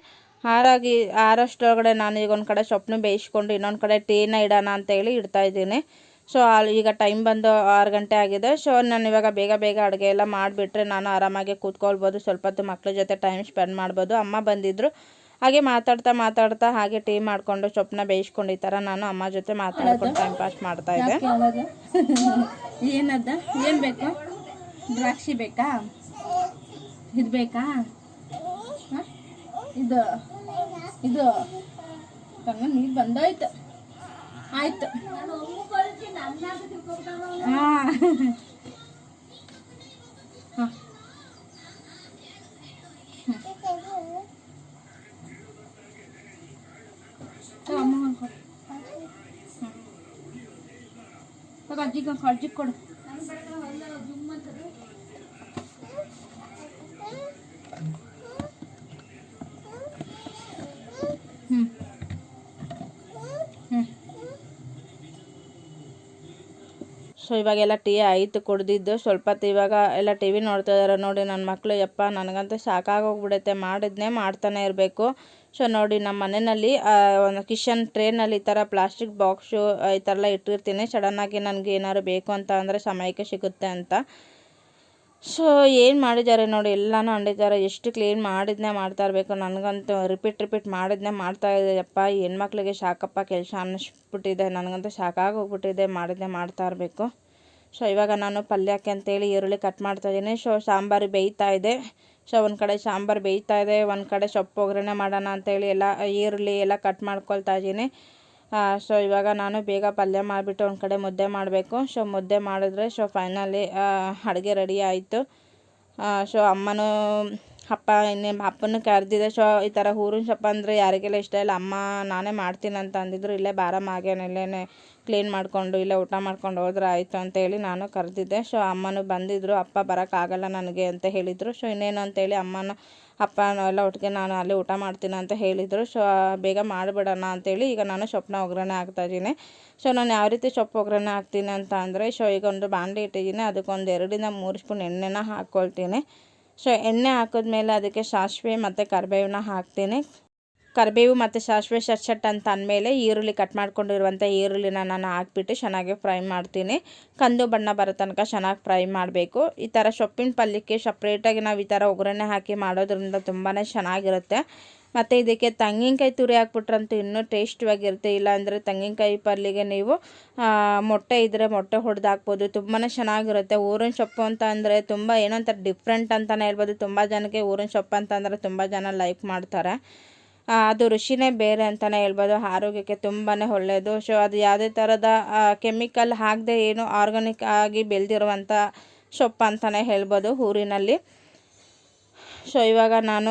ಹಾರಾಗಿ ಹಾರಷ್ಟೊಳಗಡೆ ನಾನು ಈಗ ಒಂದು ಕಡೆ ಸೊಪ್ಪನ್ನು ಬೇಯಿಸ್ಕೊಂಡು ಇನ್ನೊಂದು ಕಡೆ ಟೀನ ಇಡೋಣ ಅಂತೇಳಿ ಇಡ್ತಾ ಇದ್ದೀನಿ. ಸೊ ಅಲ್ಲಿ ಈಗ ಟೈಮ್ ಬಂದು ಆರು ಗಂಟೆ ಆಗಿದೆ. ಸೊ ನಾನು ಇವಾಗ ಬೇಗ ಬೇಗ ಅಡುಗೆ ಎಲ್ಲ ಮಾಡಿಬಿಟ್ರೆ ನಾನು ಆರಾಮಾಗಿ ಕೂತ್ಕೊಳ್ಬೋದು. ಸ್ವಲ್ಪ ಹೊತ್ತು ಮಕ್ಕಳ ಜೊತೆ ಟೈಮ್ ಸ್ಪೆಂಡ್ ಮಾಡ್ಬೋದು. ಅಮ್ಮ ಬಂದಿದ್ದರು ಹಾಗೆ ಮಾತಾಡ್ತಾ ಮಾತಾಡ್ತಾ ಹಾಗೆ ಟೀ ಮಾಡಿಕೊಂಡು ಸೊಪ್ಪನ್ನ ಬೇಯಿಸ್ಕೊಂಡು ಈ ಥರ ನಾನು ಅಮ್ಮ ಜೊತೆ ಮಾತಾಡ್ಕೊಂಡು ಟೈಮ್ ಪಾಸ್ ಮಾಡ್ತಾ ಇದ್ದೆ. ಏನದ? ಏನು ಬೇಕು? ದ್ರಾಕ್ಷಿ ಬೇಕಾ? ಇದು ಬೇಕಾ? ಇದು ಇದು. ತಂಗ ನೀರು ಬಂದೋಯ್ತು. ಆಯ್ತು. ಹಾಂ. ಹಾಂ. ಅಜ್ಜಿಗೆ ಅಜ್ಜಿಗೆ ಕೊಡು ಹ್ಞೂ ಹ್ಞೂ ಸೊ ಇವಾಗೆಲ್ಲ ಟೀ ಆಯಿತು, ಕುಡ್ದಿದ್ದು. ಸ್ವಲ್ಪ ಹೊತ್ತು ಇವಾಗ ಎಲ್ಲ ಟಿ ವಿ ನೋಡ್ತಾ ಇದ್ದಾರೆ ನೋಡಿ ನನ್ನ ಮಕ್ಕಳು ಯಪ್ಪ, ನನಗಂತೂ ಸಾಕಾಗೋಗ್ಬಿಡುತ್ತೆ. ಮಾಡಿದ್ನೇ ಮಾಡ್ತಾನೆ ಇರಬೇಕು. ಸೊ ನೋಡಿ ನಮ್ಮ ಮನೆಯಲ್ಲಿ ಒಂದು ಕಿಶನ್ ಟ್ರೇನಲ್ಲಿ ಈ ಥರ ಪ್ಲಾಸ್ಟಿಕ್ ಬಾಕ್ಸು ಈ ಥರ ಎಲ್ಲ ಇಟ್ಟಿರ್ತೀನಿ. ಸಡನ್ನಾಗಿ ನನಗೆ ಏನಾದ್ರು ಬೇಕು ಅಂತ ಅಂದರೆ ಸಮಯಕ್ಕೆ ಸಿಗುತ್ತೆ ಅಂತ. ಸೊ ಏನು ಮಾಡಿದ್ದಾರೆ ನೋಡಿ, ಎಲ್ಲನೂ ಅಂಡಿದ್ದಾರೆ ಎಷ್ಟು ಕ್ಲೀನ್ ಮಾಡಿದ್ನೇ ಮಾಡ್ತಾ ಇರಬೇಕು. ನನಗಂತೂ ರಿಪೀಟ್ ರಿಪೀಟ್ ಮಾಡಿದ್ನೇ ಮಾಡ್ತಾ ಇದೆಯಪ್ಪ ಹೆಣ್ಮಕ್ಳಿಗೆ ಸಾಕಪ್ಪ ಕೆಲಸ ಅನ್ನಿಸ್ಬಿಟ್ಟಿದೆ. ನನಗಂತೂ ಸಾಕಾಗೋಗ್ಬಿಟ್ಟಿದೆ ಮಾಡಿದ್ನೇ ಮಾಡ್ತಾ ಇರಬೇಕು. ಸೊ ಇವಾಗ ನಾನು ಪಲ್ಯಕ್ಕೆ ಅಂತೇಳಿ ಈರುಳ್ಳಿ ಕಟ್ ಮಾಡ್ತಾ ಇದ್ದೀನಿ ಸೊ ಸಾಂಬಾರು ಬೇಯ್ತಾ ಇದೆ. ಸೊ ಒಂದು ಕಡೆ ಸಾಂಬಾರು ಬೇಯ್ತಾ ಇದೆ, ಒಂದು ಕಡೆ ಸೊಪ್ಪು ಒಗ್ಗರಣೆ ಮಾಡೋಣ ಅಂತೇಳಿ ಎಲ್ಲ ಈರುಳ್ಳಿ ಎಲ್ಲ ಕಟ್ ಮಾಡ್ಕೊಳ್ತಾ ಇದ್ದೀನಿ ಸೊ ಇವಾಗ ನಾನು ಬೇಗ ಪಲ್ಯ ಮಾಡಿಬಿಟ್ಟು ಒಂದು ಕಡೆ ಮುದ್ದೆ ಮಾಡಬೇಕು. ಸೊ ಮುದ್ದೆ ಮಾಡಿದ್ರೆ ಸೊ ಫೈನಲಿ ಅಡುಗೆ ರೆಡಿ ಆಯಿತು. ಸೊ ಅಮ್ಮನೂ, ಅಪ್ಪ ಇನ್ನೇನು ಅಪ್ಪನೂ ಕರೆದಿದೆ. ಸೊ ಈ ಥರ ಹೂರಿನ ಸೊಪ್ಪು ಅಂದರೆ ಯಾರಿಗೆಲ್ಲ ಇಷ್ಟ ಇಲ್ಲ, ಅಮ್ಮ ನಾನೇ ಮಾಡ್ತೀನಿ ಅಂತ ಅಂದಿದ್ರು, ಇಲ್ಲೇ ಬಾರಮ್ಮ ಹಾಗೇನೆ ಇಲ್ಲೇ ಕ್ಲೀನ್ ಮಾಡಿಕೊಂಡು, ಇಲ್ಲೇ ಊಟ ಮಾಡ್ಕೊಂಡು ಹೋದ್ರೆ ಆಯಿತು ಅಂತೇಳಿ ನಾನು ಕರೆದಿದ್ದೆ. ಸೊ ಅಮ್ಮನೂ ಬಂದಿದ್ದರು ಅಪ್ಪ ಬರೋಕ್ಕಾಗಲ್ಲ ನನಗೆ ಅಂತ ಹೇಳಿದರು. ಸೊ ಇನ್ನೇನು ಅಂತೇಳಿ ಅಮ್ಮನ ಅಪ್ಪ ಎಲ್ಲ ಒಟ್ಟಿಗೆ ನಾನು ಅಲ್ಲಿ ಊಟ ಮಾಡ್ತೀನಿ ಅಂತ ಹೇಳಿದರು. ಸೊ ಬೇಗ ಮಾಡಿಬಿಡೋಣ ಅಂತೇಳಿ ಈಗ ನಾನು ಸೊಪ್ಪನ್ನ ಒಗ್ಗರಣೆ ಹಾಕ್ತಾಯಿದ್ದೀನಿ ಸೊ ನಾನು ಯಾವ ರೀತಿ ಸೊಪ್ಪು ಒಗ್ಗರಣೆ ಹಾಕ್ತೀನಿ ಅಂತ ಅಂದರೆ ಸೊ ಈಗ ಒಂದು ಬಾಂಡ್ಲಿ ಇಟ್ಟಿದ್ದೀನಿ. ಅದಕ್ಕೊಂದು ಎರಡರಿಂದ ಮೂರು ಸ್ಪೂನ್ ಎಣ್ಣೆನ ಹಾಕ್ಕೊಳ್ತೀನಿ. ಸೊ ಎಣ್ಣೆ ಹಾಕಿದ್ಮೇಲೆ ಅದಕ್ಕೆ ಸಾಸಿವೆ ಮತ್ತು ಕರಿಬೇವನ್ನ ಹಾಕ್ತೀನಿ. ಕರಿಬೇವು ಮತ್ತು ಸಾಸಿವೆ ಸಟ್ ಅಂತ ಅಂದಮೇಲೆ ಈರುಳ್ಳಿ ಕಟ್ ಮಾಡ್ಕೊಂಡಿರುವಂಥ ಈರುಳ್ಳಿನ ನಾನು ಹಾಕ್ಬಿಟ್ಟು ಚೆನ್ನಾಗಿ ಫ್ರೈ ಮಾಡ್ತೀನಿ. ಕಂದು ಬಣ್ಣ ಬರೋ ತನಕ ಚೆನ್ನಾಗಿ ಫ್ರೈ ಮಾಡಬೇಕು. ಈ ಥರ ಸೊಪ್ಪಿನ ಪಲ್ಯಕ್ಕೆ ಸಪ್ರೇಟಾಗಿ ನಾವು ಈ ಥರ ಒಗ್ಗರಣೆ ಹಾಕಿ ಮಾಡೋದ್ರಿಂದ ತುಂಬಾ ಚೆನ್ನಾಗಿರುತ್ತೆ. ಮತ್ತು ಇದಕ್ಕೆ ತೆಂಗಿನಕಾಯಿ ತುರಿ ಹಾಕ್ಬಿಟ್ರಂತೂ ಇನ್ನೂ ಟೇಸ್ಟಿಯಾಗಿರುತ್ತೆ ಇಲ್ಲಾಂದರೆ ತೆಂಗಿನಕಾಯಿ ಪಲ್ಯಗೆ ನೀವು ಮೊಟ್ಟೆ ಇದ್ದರೆ ಮೊಟ್ಟೆ ಹೊಡೆದು ಹಾಕ್ಬೋದು. ತುಂಬಾ ಚೆನ್ನಾಗಿರುತ್ತೆ. ಊರಿನ ಸೊಪ್ಪು ಅಂತ ಅಂದರೆ ತುಂಬ ಏನೋ ಒಂಥರ ಡಿಫ್ರೆಂಟ್ ಅಂತಲೇ ಹೇಳ್ಬೋದು. ತುಂಬ ಜನಕ್ಕೆ ಊರಿನ ಸೊಪ್ಪು ಅಂತಂದರೆ ತುಂಬ ಜನ ಲೈಕ್ ಮಾಡ್ತಾರೆ. ಅದು ರುಚಿನೇ ಬೇರೆ ಅಂತಲೇ ಹೇಳ್ಬೋದು. ಆರೋಗ್ಯಕ್ಕೆ ತುಂಬಾ ಒಳ್ಳೆಯದು ಸೊ ಅದು ಯಾವುದೇ ಥರದ ಕೆಮಿಕಲ್ ಹಾಕದೆ ಏನು ಆರ್ಗಾನಿಕ್ ಆಗಿ ಬೆಳೆದಿರುವಂಥ ಸೊಪ್ಪು ಅಂತಲೇ ಹೇಳ್ಬೋದು ಊರಿನಲ್ಲಿ. ಸೊ ಇವಾಗ ನಾನು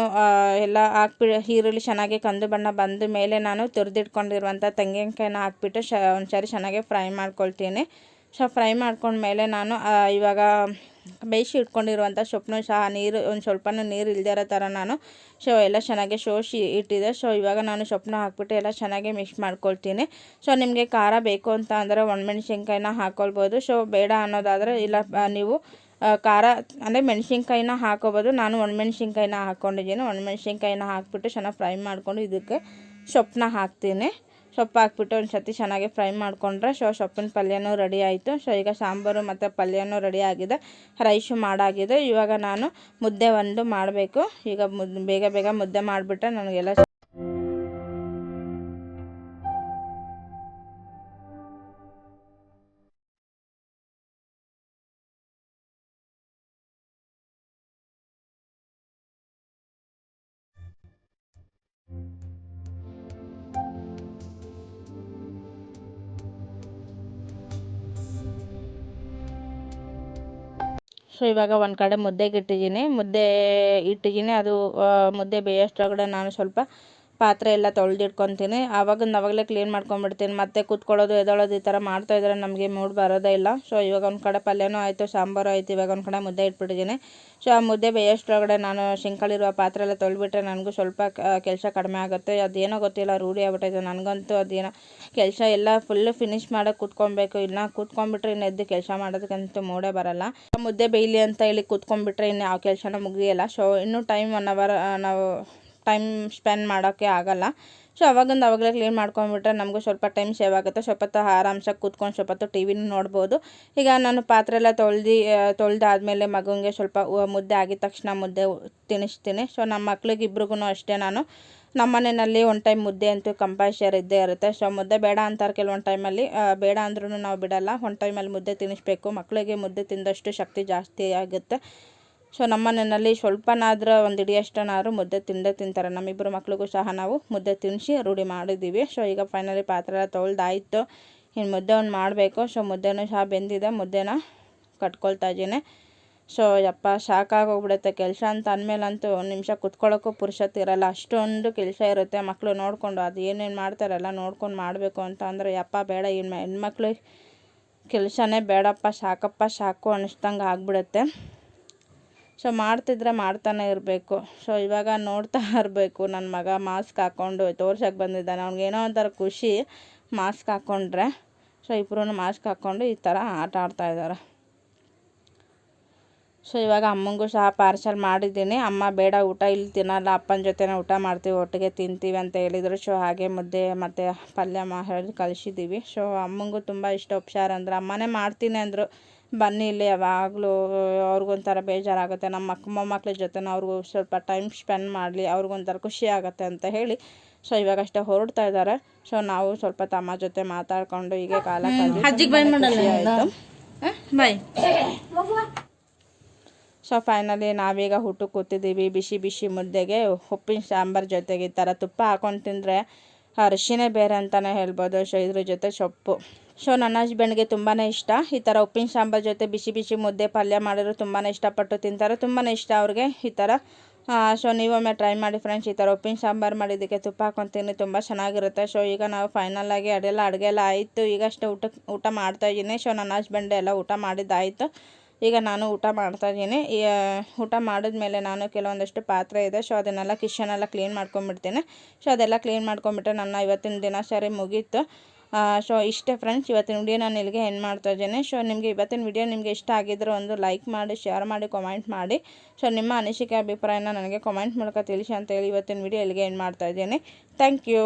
ಎಲ್ಲ ಹಾಕ್ಬಿಟ್ಟು ಈರುಳ್ಳಿ ಚೆನ್ನಾಗಿ ಕಂದು ಬಣ್ಣ ಬಂದ ಮೇಲೆ ನಾನು ತುರಿದಿಟ್ಕೊಂಡಿರುವಂಥ ತೆಂಗಿನಕಾಯಿನ ಹಾಕ್ಬಿಟ್ಟು ಶ ಒಂದು ಚೆನ್ನಾಗಿ ಫ್ರೈ ಮಾಡ್ಕೊಳ್ತೀನಿ. ಸೊ ಫ್ರೈ ಮಾಡ್ಕೊಂಡ್ಮೇಲೆ ನಾನು ಇವಾಗ ಬೇಯಿಸಿ ಇಟ್ಕೊಂಡಿರುವಂಥ ಸೊಪ್ಪನ್ನು ಸಹ ನೀರು, ಒಂದು ಸ್ವಲ್ಪನೂ ನೀರು ಇಲ್ಲದೇ ಇರೋ ಥರ ನಾನು ಸೊ ಎಲ್ಲ ಚೆನ್ನಾಗಿ ಸೋಸಿ ಇಟ್ಟಿದೆ. ಸೊ ಇವಾಗ ನಾನು ಸೊಪ್ಪನ್ನ ಹಾಕ್ಬಿಟ್ಟು ಎಲ್ಲ ಚೆನ್ನಾಗಿ ಮಿಕ್ಸ್ ಮಾಡ್ಕೊಳ್ತೀನಿ. ಸೊ ನಿಮಗೆ ಖಾರ ಬೇಕು ಅಂತ ಅಂದರೆ ಒಣಮೆಣ್ಸಿನ್ಕಾಯಿನ ಹಾಕ್ಕೊಳ್ಬೋದು ಸೊ ಬೇಡ ಅನ್ನೋದಾದರೆ ಇಲ್ಲ ನೀವು ಖಾರ, ಅಂದರೆ ಮೆಣಸಿನ್ಕಾಯಿನ ಹಾಕೋಬೋದು. ನಾನು ಒಣಮೆಣ್ಸಿನ್ಕಾಯಿನ ಹಾಕ್ಕೊಂಡಿದ್ದೀನಿ. ಒಣಮೆಣ್ಸಿನ್ಕಾಯಿನ ಹಾಕ್ಬಿಟ್ಟು ಚೆನ್ನಾಗಿ ಫ್ರೈ ಮಾಡಿಕೊಂಡು ಇದಕ್ಕೆ ಸೊಪ್ಪನ್ನ ಹಾಕ್ತೀನಿ. ಸೊಪ್ಪು ಹಾಕ್ಬಿಟ್ಟು ಒಂದು ಸತಿ ಚೆನ್ನಾಗಿ ಫ್ರೈ ಮಾಡಿಕೊಂಡ್ರೆ ಸೊ ಸೊಪ್ಪಿನ ಪಲ್ಯನೂ ರೆಡಿ ಆಯಿತು. ಸೊ ಈಗ ಸಾಂಬಾರು ಮತ್ತು ಪಲ್ಯನೂ ರೆಡಿ ಆಗಿದೆ. ರೈಸು ಮಾಡಾಗಿದೆ. ಇವಾಗ ನಾನು ಮುದ್ದೆ ಒಂದು ಮಾಡಬೇಕು. ಈಗ ಮುದ್ ಬೇಗ ಬೇಗ ಮುದ್ದೆ ಮಾಡಿಬಿಟ್ರೆ ನನಗೆಲ್ಲ ಸೊ ಇವಾಗ ಒಂದು ಕಡೆ ಮುದ್ದೆಗೆ ಇಟ್ಟಿದ್ದೀನಿ. ಮುದ್ದೆ ಇಟ್ಟಿದ್ದೀನಿ. ಅದು ಮುದ್ದೆ ಬೇಯೋಷ್ಟ್ರೊಳಗಡೆ ನಾನು ಸ್ವಲ್ಪ ಪಾತ್ರೆ ಎಲ್ಲ ತೊಳೆದಿಟ್ಕೊತೀನಿ. ಆವಾಗಿಂದ ಆವಾಗಲೇ ಕ್ಲೀನ್ ಮಾಡ್ಕೊಂಬಿಡ್ತೀನಿ. ಮತ್ತೆ ಕೂತ್ಕೊಳ್ಳೋದು ಎದೊಳೋದು ಈ ಥರ ಮಾಡ್ತಾಯಿದ್ರೆ ನಮಗೆ ಮೂಡ್ ಬರೋದೇ ಇಲ್ಲ. ಸೊ ಇವಾಗ ಒಂದು ಕಡೆ ಪಲ್ಯನೂ ಆಯಿತು, ಸಾಂಬಾರು ಆಯಿತು. ಇವಾಗ ಒಂದು ಕಡೆ ಮುದ್ದೆ ಇಟ್ಬಿಟ್ಟಿದ್ದೀನಿ. ಸೊ ಆ ಮುದ್ದೆ ಬೇಯೋಷ್ಟ್ರೊಳಗಡೆ ನಾನು ಶಿಂಕಲಿರುವ ಪಾತ್ರೆ ಎಲ್ಲ ತೊಳೆದ್ಬಿಟ್ರೆ ನನಗೂ ಸ್ವಲ್ಪ ಕೆಲಸ ಕಡಿಮೆ ಆಗುತ್ತೆ. ಅದೇನೋ ಗೊತ್ತಿಲ್ಲ, ರೂಢಿ ಆಗ್ಬಿಟ್ಟೈತೆ. ನನಗಂತೂ ಅದೇನೋ ಕೆಲಸ ಎಲ್ಲ ಫುಲ್ಲು ಫಿನಿಶ್ ಮಾಡೋಕೆ ಕೂತ್ಕೊಬೇಕು ಇಲ್ಲ ಕೂತ್ಕೊಂಡ್ಬಿಟ್ರೆ ಇನ್ನು ಎದ್ದು ಕೆಲಸ ಮಾಡೋದಕ್ಕಂತೂ ಮೂಡೇ ಬರಲ್ಲ. ಮುದ್ದೆ ಬೇಯಲಿ ಅಂತ ಹೇಳಿ ಕೂತ್ಕೊಂಡ್ಬಿಟ್ರೆ ಇನ್ನು ಯಾವ ಕೆಲಸನೂ ಮುಗಿಯಲ್ಲ ಸೊ ಇನ್ನೂ ಟೈಮ್ ಒನ್ ಅವರ್ ನಾವು ಟೈಮ್ ಸ್ಪೆಂಡ್ ಮಾಡೋಕ್ಕೆ ಆಗಲ್ಲ. ಸೊ, ಅವಾಗಿಂದ ಅವಾಗಲೇ ಕ್ಲೀನ್ ಮಾಡ್ಕೊಂಡ್ಬಿಟ್ರೆ ನಮಗೂ ಸ್ವಲ್ಪ ಟೈಮ್ ಸೇವ್ ಆಗುತ್ತೆ. ಸ್ವಲ್ಪ ಆರಾಮ್ಸಾಗಿ ಕೂತ್ಕೊಂಡು ಸ್ವಲ್ಪ ಹೊತ್ತು ಟಿ ವಿನೂ ನೋಡ್ಬೋದು. ಈಗ ನಾನು ಪಾತ್ರೆ ಎಲ್ಲ ತೊಳ್ದು ತೊಳೆದಾದ್ಮೇಲೆ ಮಗುಂಗೆ ಸ್ವಲ್ಪ ಮುದ್ದೆ ಆಗಿದ ತಕ್ಷಣ ಮುದ್ದೆ ತಿನ್ನಿಸ್ತೀನಿ ಸೊ, ನಮ್ಮ ಮಕ್ಳಿಗೆ ಇಬ್ರಿಗೂ ಅಷ್ಟೇ ನಾನು. ನಮ್ಮ ಮನೆಯಲ್ಲಿ ಒಂದು ಟೈಮ್ ಮುದ್ದೆ ಅಂತೂ ಕಂಪಲ್ಸರಿ ಇದ್ದೇ ಇರುತ್ತೆ. ಸೊ, ಮುದ್ದೆ ಬೇಡ ಅಂತಾರೆ ಕೆಲವೊಂದು ಟೈಮಲ್ಲಿ. ಬೇಡ ಅಂದ್ರೂ ನಾವು ಬಿಡಲ್ಲ. ಒಂದು ಟೈಮಲ್ಲಿ ಮುದ್ದೆ ತಿನ್ನಿಸ್ಬೇಕು ಮಕ್ಕಳಿಗೆ ಮುದ್ದೆ ತಿಂದಷ್ಟು ಶಕ್ತಿ ಜಾಸ್ತಿ ಆಗುತ್ತೆ. ಸೊ ನಮ್ಮ ಮನೆಯಲ್ಲಿ ಸ್ವಲ್ಪನಾದ್ರೂ ಒಂದು ಇಡಿಯಷ್ಟನಾದ್ರೂ ಮುದ್ದೆ ತಿಂದೇ ತಿಂತಾರೆ. ನಮ್ಮಿಬ್ಬರು ಮಕ್ಳಿಗೂ ಸಹ ನಾವು ಮುದ್ದೆ ತಿನ್ನಿಸಿ ರೂಢಿ ಮಾಡಿದ್ದೀವಿ ಸೊ ಈಗ ಫೈನಲಿ ಪಾತ್ರೆ ಎಲ್ಲ ತೊಳ್ದಾಯಿತು. ಇನ್ನು ಮುದ್ದೆ ಒಂದು ಮಾಡಬೇಕು. ಸೊ ಮುದ್ದೆನೂ ಸಹ ಬೆಂದಿದೆ. ಮುದ್ದೆನ ಕಟ್ಕೊಳ್ತಾ ಇದ್ದೀನಿ. ಸೊ ಯಪ್ಪ, ಸಾಕಾಗೋಗ್ಬಿಡುತ್ತೆ ಕೆಲಸ ಅಂತ ಅಂದಮೇಲಂತೂ ಒಂದು ನಿಮಿಷ ಕುತ್ಕೊಳ್ಳೋಕ್ಕೂ ಪುರುಷತ್ತು ಇರಲ್ಲ. ಅಷ್ಟೊಂದು ಕೆಲಸ ಇರುತ್ತೆ. ಮಕ್ಕಳು ನೋಡಿಕೊಂಡು ಅದು ಏನೇನು ಮಾಡ್ತಾರಲ್ಲ ನೋಡ್ಕೊಂಡು ಮಾಡಬೇಕು ಅಂತ ಅಂದರೆ, ಯಪ್ಪ ಬೇಡ ಇನ್ನು ಹೆಣ್ಮಕ್ಳು ಕೆಲಸನೇ ಬೇಡಪ್ಪ, ಸಾಕಪ್ಪ, ಸಾಕು ಅನ್ನಿಸ್ದಂಗೆ ಆಗ್ಬಿಡುತ್ತೆ. ಸೊ ಮಾಡ್ತಿದ್ರೆ ಮಾಡ್ತಾನೆ ಇರಬೇಕು. ಸೊ ಇವಾಗ ನೋಡ್ತಾ ಇರಬೇಕು. ನನ್ನ ಮಗ ಮಾಸ್ಕ್ ಹಾಕ್ಕೊಂಡು ತೋರ್ಸಕ್ಕೆ ಬಂದಿದ್ದಾನೆ. ಅವ್ನಿಗೇನೋ ಒಂಥರ ಖುಷಿ ಮಾಸ್ಕ್ ಹಾಕ್ಕೊಂಡ್ರೆ ಸೊ ಇಬ್ಬರೂ ಮಾಸ್ಕ್ ಹಾಕ್ಕೊಂಡು ಈ ಥರ ಆಟ ಆಡ್ತಾ ಇದ್ದಾರೆ. ಸೊ ಇವಾಗ ಅಮ್ಮಂಗೂ ಸಹ ಪಾರ್ಸಲ್ ಮಾಡಿದ್ದೀನಿ. ಅಮ್ಮ, ಬೇಡ, ಊಟ ಇಲ್ಲಿ ತಿನ್ನಲ್ಲ. ಅಪ್ಪನ ಜೊತೆನೇ ಊಟ ಮಾಡ್ತೀವಿ. ಒಟ್ಟಿಗೆ ತಿಂತೀವಿ ಅಂತ ಹೇಳಿದರು. ಸೊ ಹಾಗೆ ಮುದ್ದೆ ಮತ್ತು ಪಲ್ಯ ಹೇಳಿ ಕಳಿಸಿದ್ದೀವಿ. ಸೊ ಅಮ್ಮಂಗೂ ತುಂಬ ಇಷ್ಟ. ಉಪ್ಸಾರು ಅಂದ್ರೆ. ಅಮ್ಮನೇ ಮಾಡ್ತೀನಿ ಅಂದರು. ಬನ್ನಿ ಇಲ್ಲಿ ಯಾವಾಗಲೂ ಅವ್ರಿಗೊಂಥರ ಬೇಜಾರಾಗುತ್ತೆ. ನಮ್ಮ ಅಕ್ಕ ಮೊಮ್ಮಕ್ಳ ಜೊತೆ ಅವ್ರಿಗೂ ಸ್ವಲ್ಪ ಟೈಮ್ ಸ್ಪೆಂಡ್ ಮಾಡಲಿ ಅವ್ರಿಗೊಂಥರ ಖುಷಿ ಆಗುತ್ತೆ ಅಂತ ಹೇಳಿ. ಸೊ ಇವಾಗಷ್ಟೇ ಹೊರಡ್ತಾ ಇದ್ದಾರೆ. ಸೊ ನಾವು ಸ್ವಲ್ಪ ತಮ್ಮ ಜೊತೆ ಮಾತಾಡ್ಕೊಂಡು ಹೀಗೆ ಕಾಲ ಸೊ ಫೈನಲಿ ನಾವೀಗ ಹುಟ್ಟು ಕೂತಿದ್ದೀವಿ. ಬಿಸಿ ಬಿಸಿ ಮುದ್ದೆಗೆ ಉಪ್ಪಿನ ಸಾಂಬಾರು ಜೊತೆಗೆ ಈ ಥರ ತುಪ್ಪ ಹಾಕೊಂಡು ತಿಂದರೆ ರುಚಿನೇ ಬೇರೆ ಅಂತಲೇ ಹೇಳ್ಬೋದು. ಸೊ ಇದ್ರ ಜೊತೆ ಸೊಪ್ಪು. ಸೊ ನನ್ನ ಹಸ್ಬೆಂಡ್ಗೆ ತುಂಬಾ ಇಷ್ಟ. ಈ ಥರ ಉಪ್ಪಿನ ಸಾಂಬಾರು ಜೊತೆ ಬಿಸಿ ಬಿಸಿ ಮುದ್ದೆ ಪಲ್ಯ ಮಾಡಿದ್ರು ತುಂಬಾ ಇಷ್ಟಪಟ್ಟು ತಿಂತಾರೆ. ತುಂಬಾ ಇಷ್ಟ ಅವ್ರಿಗೆ ಈ ಥರ ಸೊ ನೀವೊಮ್ಮೆ ಟ್ರೈ ಮಾಡಿ ಫ್ರೆಂಡ್ಸ್. ಈ ಥರ ಉಪ್ಪಿನ ಸಾಂಬಾರು ಮಾಡಿದ್ದಕ್ಕೆ ತುಪ್ಪ ಹಾಕೊಂಡು ತಿನ್ನಿ, ತುಂಬ ಚೆನ್ನಾಗಿರುತ್ತೆ. ಸೊ ಈಗ ನಾವು ಫೈನಲಾಗಿ ಅದೆಲ್ಲ ಅಡುಗೆ ಎಲ್ಲ ಆಯಿತು. ಈಗಷ್ಟೇ ಊಟಕ್ಕೆ ಊಟ ಮಾಡ್ತಾ ಇದ್ದೀನಿ. ಸೊ ನನ್ನ ಹಸ್ಬೆಂಡ್ ಎಲ್ಲ ಊಟ ಮಾಡಿದ್ದಾಯಿತು. ಈಗ ನಾನು ಊಟ ಮಾಡ್ತಾ ಇದ್ದೀನಿ. ಊಟ ಮಾಡಿದ್ಮೇಲೆ ನಾನು ಕೆಲವೊಂದಷ್ಟು ಪಾತ್ರೆ ಇದೆ. ಸೊ ಅದನ್ನೆಲ್ಲ ಕಿಶನೆಲ್ಲ ಕ್ಲೀನ್ ಮಾಡ್ಕೊಂಬಿಡ್ತೀನಿ ಸೊ ಅದೆಲ್ಲ ಕ್ಲೀನ್ ಮಾಡ್ಕೊಂಬಿಟ್ರೆ ನನ್ನ ಇವತ್ತಿನ ದಿನ ಸರಿ ಮುಗೀತು. ಸೊ ಇಷ್ಟೇ ಫ್ರೆಂಡ್ಸ್. ಇವತ್ತಿನ ವಿಡಿಯೋ ನಾನು ಇಲ್ಲಿಗೆ ಎಂಡ್ ಮಾಡ್ತಾ ಇದ್ದೇನೆ. ಸೊ ನಿಮಗೆ ಇವತ್ತಿನ ವಿಡಿಯೋ ನಿಮಗೆ ಇಷ್ಟ ಆಗಿದ್ರೆ ಒಂದು ಲೈಕ್ ಮಾಡಿ ಶೇರ್ ಮಾಡಿ ಕಾಮೆಂಟ್ ಮಾಡಿ. ಸೊ ನಿಮ್ಮ ಅನಿಸಿಕೆ, ಅಭಿಪ್ರಾಯನ ನನಗೆ ಕಾಮೆಂಟ್ ಮೂಲಕ ತಿಳಿಸಿ ಅಂತ ಹೇಳಿ ಇವತ್ತಿನ ವಿಡಿಯೋ ಇಲ್ಲಿಗೆ ಎಂಡ್ ಮಾಡ್ತಾ ಇದ್ದೇನೆ. Thank you